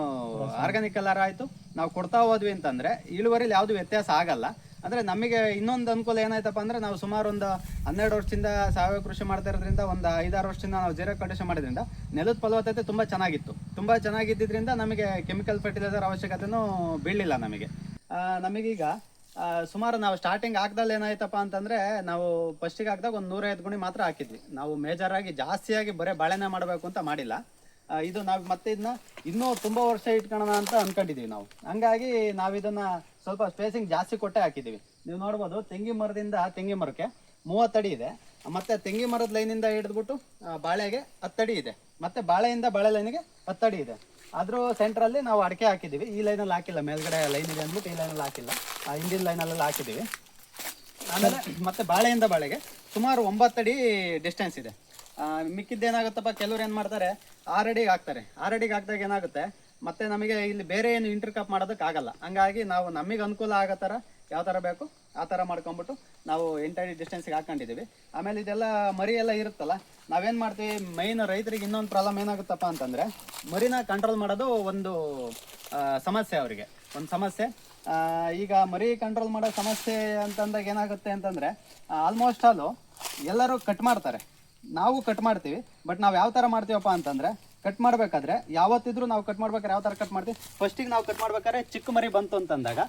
ಆರ್ಗ್ಯಾನಿಕಲ್ಲಾರು ಆಯಿತು ನಾವು ಕೊಡ್ತಾ ಹೋದ್ವಿ ಅಂತಂದರೆ ಇಳುವರಿಲಿ ಯಾವುದು ವ್ಯತ್ಯಾಸ ಆಗಲ್ಲ. ಅಂದರೆ ನಮಗೆ ಇನ್ನೊಂದು ಅನುಕೂಲ ಏನಾಯ್ತಪ್ಪ ಅಂದರೆ ನಾವು ಸುಮಾರು ಒಂದು ಹನ್ನೆರಡು ವರ್ಷದಿಂದ ಸಾವಯವ ಕೃಷಿ ಮಾಡ್ತಾ ಇರೋದ್ರಿಂದ ಒಂದು ಐದಾರು ವರ್ಷದಿಂದ ನಾವು ಜೀರೋ ಕಂಡೀಷನ್ ಮಾಡಿದ್ರಿಂದ ನೆಲದ ಫಲವತ್ತತೆ ತುಂಬ ಚೆನ್ನಾಗಿತ್ತು. ತುಂಬ ಚೆನ್ನಾಗಿದ್ದರಿಂದ ನಮಗೆ ಕೆಮಿಕಲ್ ಫರ್ಟಿಲೈಸರ್ ಅವಶ್ಯಕತೆನೂ ಬೀಳಲಿಲ್ಲ ನಮಗೆ. ನಮಗೀಗ ಸುಮಾರು ನಾವು ಸ್ಟಾರ್ಟಿಂಗ್ ಹಾಕ್ದಲ್ಲಿ ಏನಾಯ್ತಪ್ಪ ಅಂತಂದರೆ ನಾವು ಫಸ್ಟಿಗೆ ಹಾಕಿದಾಗ ಒಂದು ನೂರೈದು ಗುಣಿ ಮಾತ್ರ ಹಾಕಿದ್ವಿ. ನಾವು ಮೇಜರಾಗಿ ಜಾಸ್ತಿಯಾಗಿ ಬರೇ ಬಾಳೆನೆ ಮಾಡಬೇಕು ಅಂತ ಮಾಡಿಲ್ಲ. ಇದು ನಾವು ಮತ್ತೆ ಇದನ್ನ ಇನ್ನೂ ತುಂಬ ವರ್ಷ ಇಟ್ಕೊಳ್ಳೋಣ ಅಂತ ಅಂದ್ಕೊಂಡಿದ್ದೀವಿ ನಾವು. ಹಂಗಾಗಿ ನಾವಿದನ್ನು ಸ್ವಲ್ಪ ಸ್ಪೇಸಿಂಗ್ ಜಾಸ್ತಿ ಕೊಟ್ಟೆ ಹಾಕಿದ್ದೀವಿ. ನೀವು ನೋಡ್ಬೋದು ತೆಂಗಿ ಮರದಿಂದ ತೆಂಗಿ ಮರಕ್ಕೆ ಮೂವತ್ತಡಿ ಇದೆ. ಮತ್ತೆ ತೆಂಗಿ ಮರದ ಲೈನಿಂದ ಹಿಡಿದ್ಬಿಟ್ಟು ಬಾಳೆಗೆ ಹತ್ತಡಿ ಇದೆ. ಮತ್ತೆ ಬಾಳೆಯಿಂದ ಬಾಳೆ ಲೈನಿಗೆ ಹತ್ತಡಿ ಇದೆ. ಅದ್ರ ಸೆಂಟ್ರಲ್ಲಿ ನಾವು ಅಡಿಕೆ ಹಾಕಿದ್ದೀವಿ. ಈ ಲೈನಲ್ಲಿ ಹಾಕಿಲ್ಲ. ಮೇಲ್ಗಡೆ ಲೈನ್ ಇದೆ ಅಂದ್ಬಿಟ್ಟು ಈ ಲೈನಲ್ಲಿ ಹಾಕಿಲ್ಲ. ಆ, ಹಿಂದಿನ ಲೈನಲ್ಲೆಲ್ಲ ಹಾಕಿದ್ದೀವಿ. ಆಮೇಲೆ ಮತ್ತೆ ಬಾಳೆಯಿಂದ ಬಾಳೆಗೆ ಸುಮಾರು ಒಂಬತ್ತಡಿ ಡಿಸ್ಟೆನ್ಸ್ ಇದೆ. ಮಿಕ್ಕಿದ್ದೇನಾಗುತ್ತಪ್ಪ? ಕೆಲವ್ರು ಏನು ಮಾಡ್ತಾರೆ? ಆರಡಿಗೆ ಹಾಕ್ತಾರೆ. ಆರಡಿಗೆ ಹಾಕಿದಾಗ ಏನಾಗುತ್ತೆ? ಮತ್ತೆ ನಮಗೆ ಇಲ್ಲಿ ಬೇರೆ ಏನು ಇಂಟರ್ ಕಪ್ ಮಾಡೋದಕ್ಕೆ ಆಗಲ್ಲ. ಹಂಗಾಗಿ ನಾವು ನಮಗೆ ಅನುಕೂಲ ಆಗೋ ಥರ ಯಾವ ಥರ ಬೇಕು, ಆ ಥರ ಮಾಡ್ಕೊಂಬಿಟ್ಟು ನಾವು ಎಂಟಡಿ ಡಿಸ್ಟೆನ್ಸ್ಗೆ ಹಾಕೊಂಡಿದ್ದೀವಿ. ಆಮೇಲೆ ಇದೆಲ್ಲ ಮರಿ ಎಲ್ಲ ಇರುತ್ತಲ್ಲ, ನಾವೇನು ಮಾಡ್ತೀವಿ ಮೈನ್ ರೈತರಿಗೆ ಇನ್ನೊಂದು ಪ್ರಾಬ್ಲಮ್ ಏನಾಗುತ್ತಪ್ಪ ಅಂತಂದರೆ, ಮರಿನ ಕಂಟ್ರೋಲ್ ಮಾಡೋದು ಒಂದು ಸಮಸ್ಯೆ ಅವರಿಗೆ. ಒಂದು ಸಮಸ್ಯೆ. ಈಗ ಮರಿ ಕಂಟ್ರೋಲ್ ಮಾಡೋ ಸಮಸ್ಯೆ ಅಂತಂದಾಗ ಏನಾಗುತ್ತೆ ಅಂತಂದರೆ ಆಲ್ಮೋಸ್ಟ್ ಆಲು ಎಲ್ಲರೂ ಕಟ್ ಮಾಡ್ತಾರೆ. ನಾವು ಕಟ್ ಮಾಡ್ತೀವಿ ಬಟ್ ನಾವು ಯಾವ ಥರ ಮಾಡ್ತೀವಪ್ಪ ಅಂತಂದರೆ ಕಟ್ ಮಾಡಬೇಕಾದ್ರೆ ಯಾವತ್ತಿದ್ರೂ ನಾವು ಕಟ್ ಮಾಡ್ಬೇಕಾದ್ರೆ ಯಾವ ಥರ ಕಟ್ ಮಾಡ್ತೀವಿ? ಫಸ್ಟಿಗೆ ನಾವು ಕಟ್ ಮಾಡ್ಬೇಕಾದ್ರೆ ಚಿಕ್ಕ ಮರಿ ಬಂತು ಅಂತಂದಾಗ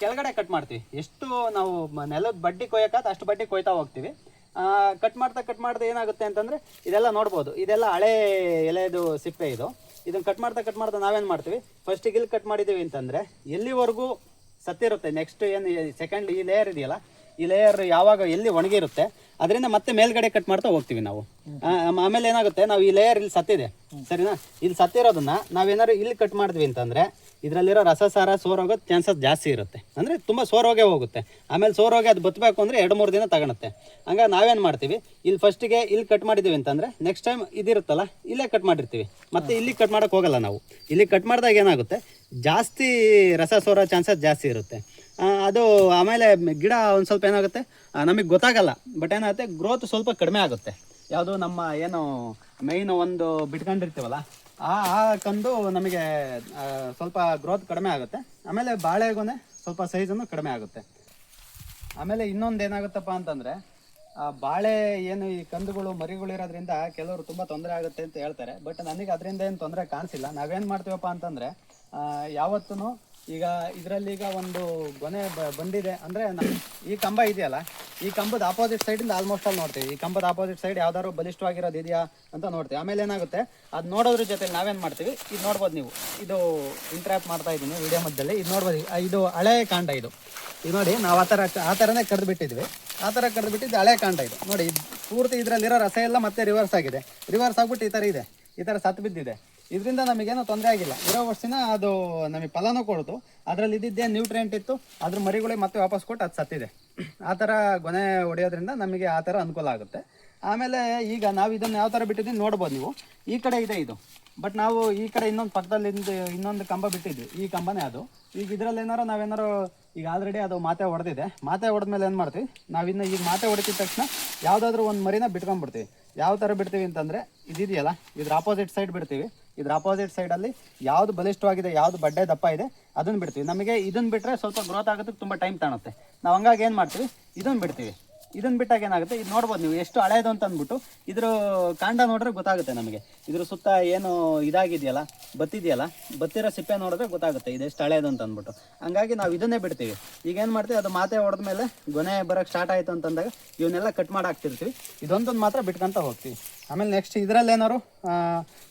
ಕೆಳಗಡೆ ಕಟ್ ಮಾಡ್ತೀವಿ. ಎಷ್ಟು ನಾವು ನೆಲದ ಬಡ್ಡಿ ಕೊಯ್ಯಕಾತ ಅಷ್ಟು ಬಡ್ಡಿ ಕೊಯ್ತಾ ಹೋಗ್ತೀವಿ. ಕಟ್ ಮಾಡ್ತಾ ಕಟ್ ಮಾಡ್ದೆ ಏನಾಗುತ್ತೆ ಅಂತಂದರೆ ಇದೆಲ್ಲ ನೋಡ್ಬೋದು. ಇದೆಲ್ಲ ಹಳೆ ಎಲೆದು ಸಿಪ್ಪೆ ಇದು. ಇದನ್ನು ಕಟ್ ಮಾಡ್ತಾ ಕಟ್ ಮಾಡ್ತಾ ನಾವೇನು ಮಾಡ್ತೀವಿ? ಫಸ್ಟಿಗೆ ಇಲ್ಲಿ ಕಟ್ ಮಾಡಿದ್ದೀವಿ ಅಂತಂದರೆ ಎಲ್ಲಿವರೆಗೂ ಸತ್ತಿರುತ್ತೆ? ನೆಕ್ಸ್ಟ್ ಏನು ಸೆಕೆಂಡ್ ಈ ಲೇಯರ್ ಇದೆಯಲ್ಲ? ಈ ಲೇಯರ್ ಯಾವಾಗ ಎಲ್ಲಿ ಒಣಗಿರುತ್ತೆ ಅದರಿಂದ ಮತ್ತೆ ಮೇಲ್ಗಡೆ ಕಟ್ ಮಾಡ್ತಾ ಹೋಗ್ತೀವಿ ನಾವು. ಆಮೇಲೆ ಏನಾಗುತ್ತೆ, ನಾವು ಈ ಲೇಯರ್ ಇಲ್ಲಿ ಸತ್ತಿದೆ. ಸರಿನಾ? ಇಲ್ಲಿ ಸತ್ತಿರೋದನ್ನ ನಾವೇನಾದ್ರು ಇಲ್ಲಿ ಕಟ್ ಮಾಡಿದ್ವಿ ಅಂತಂದ್ರೆ, ಇದರಲ್ಲಿರೋ ರಸಸಾರ ಸೋರೋಗೋ ಚಾನ್ಸಸ್ ಜಾಸ್ತಿ ಇರುತ್ತೆ. ಅಂದರೆ ತುಂಬ ಸೋರೋಗೆ ಹೋಗುತ್ತೆ. ಆಮೇಲೆ ಸೋರೋಗೆ ಅದು ಬತ್ತಬೇಕು ಅಂದರೆ ಎರಡು ಮೂರು ದಿನ ತಗೊಳುತ್ತೆ ಹಂಗಾಗಿ ನಾವೇನು ಮಾಡ್ತೀವಿ, ಇಲ್ಲಿ ಫಸ್ಟಿಗೆ ಇಲ್ಲಿ ಕಟ್ ಮಾಡಿದ್ದೀವಿ ಅಂತಂದರೆ ನೆಕ್ಸ್ಟ್ ಟೈಮ್ ಇದಿರುತ್ತಲ್ಲ, ಇಲ್ಲೇ ಕಟ್ ಮಾಡಿರ್ತೀವಿ. ಮತ್ತೆ ಇಲ್ಲಿ ಕಟ್ ಮಾಡೋಕೆ ಹೋಗಲ್ಲ ನಾವು. ಇಲ್ಲಿ ಕಟ್ ಮಾಡಿದಾಗ ಏನಾಗುತ್ತೆ, ಜಾಸ್ತಿ ರಸ ಸೋರೋ ಚಾನ್ಸಸ್ ಜಾಸ್ತಿ ಇರುತ್ತೆ. ಅದು ಆಮೇಲೆ ಗಿಡ ಒಂದು ಸ್ವಲ್ಪ ಏನಾಗುತ್ತೆ? ನಮಗೆ ಗೊತ್ತಾಗಲ್ಲ. ಬಟ್ ಏನಾಗುತ್ತೆ? ಗ್ರೋತ್ ಸ್ವಲ್ಪ ಕಡಿಮೆ ಆಗುತ್ತೆ. ಯಾವುದು ನಮ್ಮ ಏನು ಮೈನ್ ಒಂದು ಬಿಟ್ಕೊಂಡಿರ್ತೀವಲ್ಲ ಆ ಆ ಕಂದು ನಮಗೆ ಸ್ವಲ್ಪ ಗ್ರೋತ್ ಕಡಿಮೆ ಆಗುತ್ತೆ. ಆಮೇಲೆ ಬಾಳೆಗೊನೆ ಸ್ವಲ್ಪ ಸೈಜನ್ನು ಕಡಿಮೆ ಆಗುತ್ತೆ. ಆಮೇಲೆ ಇನ್ನೊಂದು ಏನಾಗುತ್ತಪ್ಪ ಅಂತಂದರೆ ಬಾಳೆ ಏನು ಈ ಕಂದುಗಳು, ಮರಿಗಳು ಇರೋದ್ರಿಂದ ಕೆಲವರು ತುಂಬ ತೊಂದರೆ ಆಗುತ್ತೆ ಅಂತ ಹೇಳ್ತಾರೆ. ಬಟ್ ನನಗೆ ಅದರಿಂದ ಏನು ತೊಂದರೆ ಕಾಣಿಸಿಲ್ಲ. ನಾವೇನು ಮಾಡ್ತೀವಪ್ಪ ಅಂತಂದರೆ ಯಾವತ್ತೂ ಈಗ ಇದರಲ್ಲಿ ಈಗ ಒಂದು ಗೊನೆ ಬಂದಿದೆ. ಅಂದ್ರೆ ಈ ಕಂಬ ಇದೆಯಲ್ಲ, ಈ ಕಂಬದ ಆಪೋಸಿಟ್ ಸೈಡ್ ಇಂದ ಆಲ್ಮೋಸ್ಟ್ ಅಲ್ಲಿ ನೋಡ್ತೀವಿ. ಈ ಕಂಬದ ಆಪೋಸಿಟ್ ಸೈಡ್ ಯಾವ್ದಾದ್ರು ಬಲಿಷ್ಠವಾಗಿರೋದು ಇದೆಯಾ ಅಂತ ನೋಡ್ತೀವಿ. ಆಮೇಲೆ ಏನಾಗುತ್ತೆ, ಅದು ನೋಡೋದ್ರ ಜೊತೆ ನಾವೇನ್ ಮಾಡ್ತೀವಿ, ಇದು ನೋಡ್ಬೋದು ನೀವು. ಇದು ಇಂಟ್ರ್ಯಾಪ್ ಮಾಡ್ತಾ ಇದ್ದೀನಿ ವಿಡಿಯೋ ಮಧ್ಯದಲ್ಲಿ. ಇದು ನೋಡ್ಬೋದು ಇದು ಹಳೆ ಕಾಂಡ ಇದು. ಇದು ನೋಡಿ, ನಾವು ಆ ಥರ, ಆ ಥರನೇ ಕಡ್ದು ಬಿಟ್ಟಿದ್ವಿ ಆ ಥರ ಕಡ್ದು ಬಿಟ್ಟಿದ್ದು ಹಳೆ ಕಾಂಡ ಇದು. ನೋಡಿ ಪೂರ್ತಿ ಇದರಲ್ಲಿರೋ ರಸ ಎಲ್ಲ ಮತ್ತೆ ರಿವರ್ಸ್ ಆಗಿದೆ. ರಿವರ್ಸ್ ಆಗ್ಬಿಟ್ಟು ಈ ಥರ ಇದೆ. ಈ ಥರ ಸತ್ತು ಬಿದ್ದಿದೆ. ಇದರಿಂದ ನಮಗೇನು ತೊಂದರೆ ಆಗಿಲ್ಲ. ಇರೋ ವರ್ಷನ ಅದು ನಮಗೆ ಫಲನೂ ಕೊಡ್ತು ಅದರಲ್ಲಿ ಇದ್ದಿದ್ದೇ ನ್ಯೂಟ್ರಿಯೆಂಟ್ ಇತ್ತು. ಅದ್ರ ಮರಿಗಳಿಗೆ ಮತ್ತೆ ವಾಪಸ್ ಕೊಟ್ಟು ಅದು ಸತ್ತಿದೆ. ಆ ಥರ ಗೊನೆ ಹೊಡೆಯೋದ್ರಿಂದ ನಮಗೆ ಆ ಥರ ಅನುಕೂಲ ಆಗುತ್ತೆ. ಆಮೇಲೆ ಈಗ ನಾವು ಇದನ್ನು ಯಾವ ಥರ ಬಿಟ್ಟಿದ್ದೀವಿ ನೋಡ್ಬೋದು ನೀವು. ಈ ಕಡೆ ಇದೆ ಇದು. ಬಟ್ ನಾವು ಈ ಕಡೆ ಇನ್ನೊಂದು ಪಕ್ಕದಲ್ಲಿಂದ ಇನ್ನೊಂದು ಕಂಬ ಬಿಟ್ಟಿದ್ವಿ. ಈ ಕಂಬನೇ ಅದು. ಈಗ ಇದರಲ್ಲಿ ಏನಾರು ನಾವೇನಾರು ಈಗ ಆಲ್ರೆಡಿ ಅದು ಮಾತೆ ಹೊಡೆದಿದೆ ಮಾತೆ ಹೊಡೆದ್ಮೇಲೆ ಏನು ಮಾಡ್ತೀವಿ? ನಾವಿನ್ನು ಈಗ ಮಾತೆ ಹೊಡೆತಿದ ತಕ್ಷಣ ಯಾವುದಾದ್ರೂ ಒಂದು ಮರಿನ ಬಿಟ್ಕೊಂಡ್ಬಿಡ್ತೀವಿ. ಯಾವ ಥರ ಬಿಡ್ತೀವಿ ಅಂತಂದರೆ ಇದಿದೆಯಲ್ಲ, ಇದ್ರ ಆಪೋಸಿಟ್ ಸೈಡ್ ಬಿಡ್ತೀವಿ. ಇದ್ರ ಅಪೋಸಿಟ್ ಸೈಡಲ್ಲಿ ಯಾವುದು ಬಲಿಷ್ಠವಾಗಿದೆ, ಯಾವುದು ಬಡ್ಡೆ ದಪ್ಪ ಇದೆ, ಅದನ್ನು ಬಿಡ್ತೀವಿ. ನಮಗೆ ಇದನ್ನು ಬಿಟ್ಟರೆ ಸ್ವಲ್ಪ ಗ್ರೋತ್ ಆಗೋದಕ್ಕೆ ತುಂಬ ಟೈಮ್ ತಾಣುತ್ತೆ. ನಾವು ಹಂಗಾಗಿ ಏನು ಮಾಡ್ತೀವಿ? ಇದನ್ನು ಬಿಡ್ತೀವಿ. ಇದನ್ನು ಬಿಟ್ಟಾಗ ಏನಾಗುತ್ತೆ? ಇದು ನೋಡ್ಬೋದು ನೀವು, ಎಷ್ಟು ಹಳೇದು ಅಂತ ಅಂದ್ಬಿಟ್ಟು ಇದ್ರ ಕಾಂಡ ನೋಡ್ರೆ ಗೊತ್ತಾಗುತ್ತೆ ನಮಗೆ. ಇದ್ರ ಸುತ್ತ ಏನು ಇದಾಗಿದೆಯಲ್ಲ, ಬತ್ತಿದೆಯಲ್ಲ, ಬತ್ತಿರೋ ಸಿಪ್ಪೆ ನೋಡಿದ್ರೆ ಗೊತ್ತಾಗುತ್ತೆ ಇದು ಎಷ್ಟು ಹಳೇದು ಅಂತ ಅಂದ್ಬಿಟ್ಟು ಹಂಗಾಗಿ ನಾವು ಇದನ್ನೇ ಬಿಡ್ತೀವಿ. ಈಗ ಏನು ಮಾಡ್ತೀವಿ? ಅದು ಮಾತೆ ಹೊಡೆದ್ಮೇಲೆ ಗೊನೆ ಬರೋಕ್ಕೆ ಸ್ಟಾರ್ಟ್ ಆಯಿತು ಅಂತಂದಾಗ ಇವನ್ನೆಲ್ಲ ಕಟ್ ಮಾಡಿ ಹಾಕ್ತಿರ್ತೀವಿ ಇದೊಂದೊಂದು ಮಾತ್ರ ಬಿಟ್ಕೊಂತ ಹೋಗ್ತೀವಿ. ಆಮೇಲೆ ನೆಕ್ಸ್ಟ್ ಇದರಲ್ಲಿ ಏನಾದ್ರು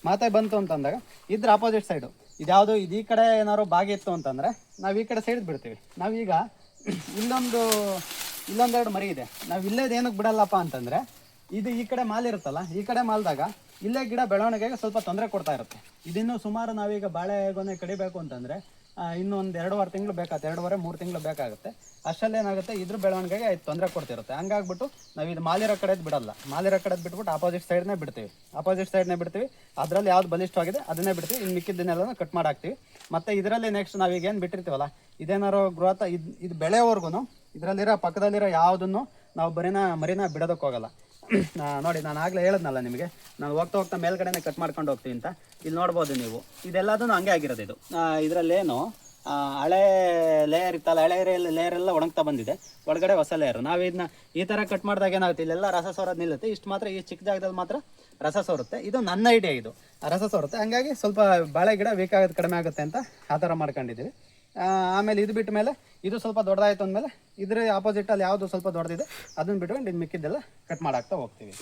ಮಾತೆ ಬಂತು ಅಂತಂದಾಗ, ಇದ್ರ ಆಪೋಸಿಟ್ ಸೈಡು ಇದ್ಯಾವುದು ಇದು ಈ ಕಡೆ ಏನಾದ್ರು ಬಾಗಿ ಇತ್ತು ಅಂತಂದರೆ, ನಾವು ಈ ಕಡೆ ಸೈಡ್ ಬಿಡ್ತೀವಿ. ನಾವೀಗ [CLEARS THROAT] ಇಲ್ಲೊಂದು, ಇಲ್ಲೊಂದೆರಡು ಮರಿ ಇದೆ. ನಾವು ಇಲ್ಲೇದು ಏನಕ್ಕೆ ಬಿಡಲ್ಲಪ್ಪ ಅಂತಂದ್ರೆ, ಇದು ಈ ಕಡೆ ಮಾಲ್ ಇರುತ್ತಲ್ಲ, ಈ ಕಡೆ ಮಾಲ್ದಾಗ ಇಲ್ಲೇ ಗಿಡ ಬೆಳವಣಿಗೆಗೆ ಸ್ವಲ್ಪ ತೊಂದರೆ ಕೊಡ್ತಾ ಇರುತ್ತೆ. ಇದಿನ್ನು ಸುಮಾರು ನಾವೀಗ ಬಾಳೆಗೊನೆ ಕಡಿಬೇಕು ಅಂತಂದ್ರೆ ಇನ್ನೂ ಒಂದು ಎರಡೂವರೆ ತಿಂಗಳು ಬೇಕಾಗುತ್ತೆ. ಎರಡೂವರೆ, ಮೂರು ತಿಂಗಳು ಬೇಕಾಗುತ್ತೆ. ಅಷ್ಟಲ್ಲಿ ಏನಾಗುತ್ತೆ? ಇದ್ರ ಬೆಳವಣಿಗೆಗೆ ಇದು ತೊಂದರೆ ಕೊಡ್ತಿರುತ್ತೆ. ಹಂಗಾಗ್ಬಿಟ್ಟು ನಾವು ಇದು ಮಾಲಿರೋ ಕಡೆದು ಬಿಡಲ್ಲ. ಮಾಲಿರ ಕಡೆದು ಬಿಟ್ಬಿಟ್ಟು ಆಪೋಸಿಟ್ ಸೈಡ್ನೇ ಬಿಡ್ತೀವಿ. ಆಪೋಸಿಟ್ ಸೈಡ್ನೇ ಬಿಡ್ತೀವಿ. ಅದರಲ್ಲಿ ಯಾವ್ದು ಬಲಿಷ್ಠವಾಗಿದೆ ಅದನ್ನೇ ಬಿಡ್ತೀವಿ. ಇನ್ನು ಮಿಕ್ಕಿದ್ದನ್ನೆಲ್ಲ ಕಟ್ ಮಾಡಿ ಹಾಕ್ತಿವಿ. ಮತ್ತೆ ಇದರಲ್ಲಿ ನೆಕ್ಸ್ಟ್ ನಾವೀಗ ಏನು ಬಿಟ್ಟಿರ್ತೀವಲ್ಲ, ಇದೇನಾರು ಗೃಹತ ಇದು ಇದು ಬೆಳೆಯವರೆಗೂ ಇದರಲ್ಲಿರೋ ಪಕ್ಕದಲ್ಲಿರೋ ಯಾವುದನ್ನು ನಾವು ಬರೀನ ಮರಿನ ಬಿಡೋದಕ್ಕೆ ಹೋಗಲ್ಲ [COUGHS] ನೋಡಿ, ನಾನು ಆಗಲೇ ಹೇಳಿದ್ನಲ್ಲ ನಿಮಗೆ. ನಾನು ಹೋಗ್ತಾ ಹೋಗ್ತಾ ಮೇಲ್ಗಡೆನೆ ಕಟ್ ಮಾಡ್ಕೊಂಡು ಹೋಗ್ತೀವಿ ಅಂತ. ಇಲ್ಲಿ ನೋಡ್ಬೋದು ನೀವು. ಇದೆಲ್ಲದೂ ಹಂಗೆ ಆಗಿರೋದು ಇದು. ಇದರಲ್ಲೇನು ಹಳೆ ಲೇಯರ್ ಇತ್ತಲ್ಲ, ಹಳೆ ಲೇಯರ್ ಎಲ್ಲ ಒಣಗ್ತಾ ಬಂದಿದೆ. ಒಳಗಡೆ ಹೊಸ ಲೇಯರ್ ನಾವು ಇದನ್ನ ಈ ಥರ ಕಟ್ ಮಾಡಿದಾಗ ಏನಾಗುತ್ತೆ? ಇಲ್ಲೆಲ್ಲ ರಸ ಸೋರೋದು ನಿಲ್ಲುತ್ತೆ. ಇಷ್ಟು ಮಾತ್ರ ಈ ಚಿಕ್ಕ ಜಾಗದಲ್ಲಿ ಮಾತ್ರ ರಸ ಸೋರುತ್ತೆ. ಇದು ನನ್ನ ಐಡಿಯಾ ಇದು. ರಸ ಸೋರುತ್ತೆ. ಹಂಗಾಗಿ ಸ್ವಲ್ಪ ಬಾಳೆ ಗಿಡ ವೀಕ್ ಆಗೋದು ಕಡಿಮೆ ಆಗುತ್ತೆ ಅಂತ ಆ ಥರ ಮಾಡ್ಕೊಂಡಿದ್ದೀವಿ. ಆಮೇಲೆ ಇದು ಬಿಟ್ಟ ಮೇಲೆ ಇದು ಸ್ವಲ್ಪ ದೊಡ್ಡದಾಯ್ತು ಅಂದಮೇಲೆ ಇದ್ರ ಆಪೋಸಿಟಲ್ಲಿ ಯಾವುದು ಸ್ವಲ್ಪ ದೊಡ್ಡದಿದೆ, ಅದನ್ನ ಬಿಟ್ಕೊಂಡು ಇನ್ನು ಮಿಕ್ಕಿದ್ದೆಲ್ಲ ಕಟ್ ಮಾಡಾಕ್ತಾ ಹೋಗ್ತೀವಿ.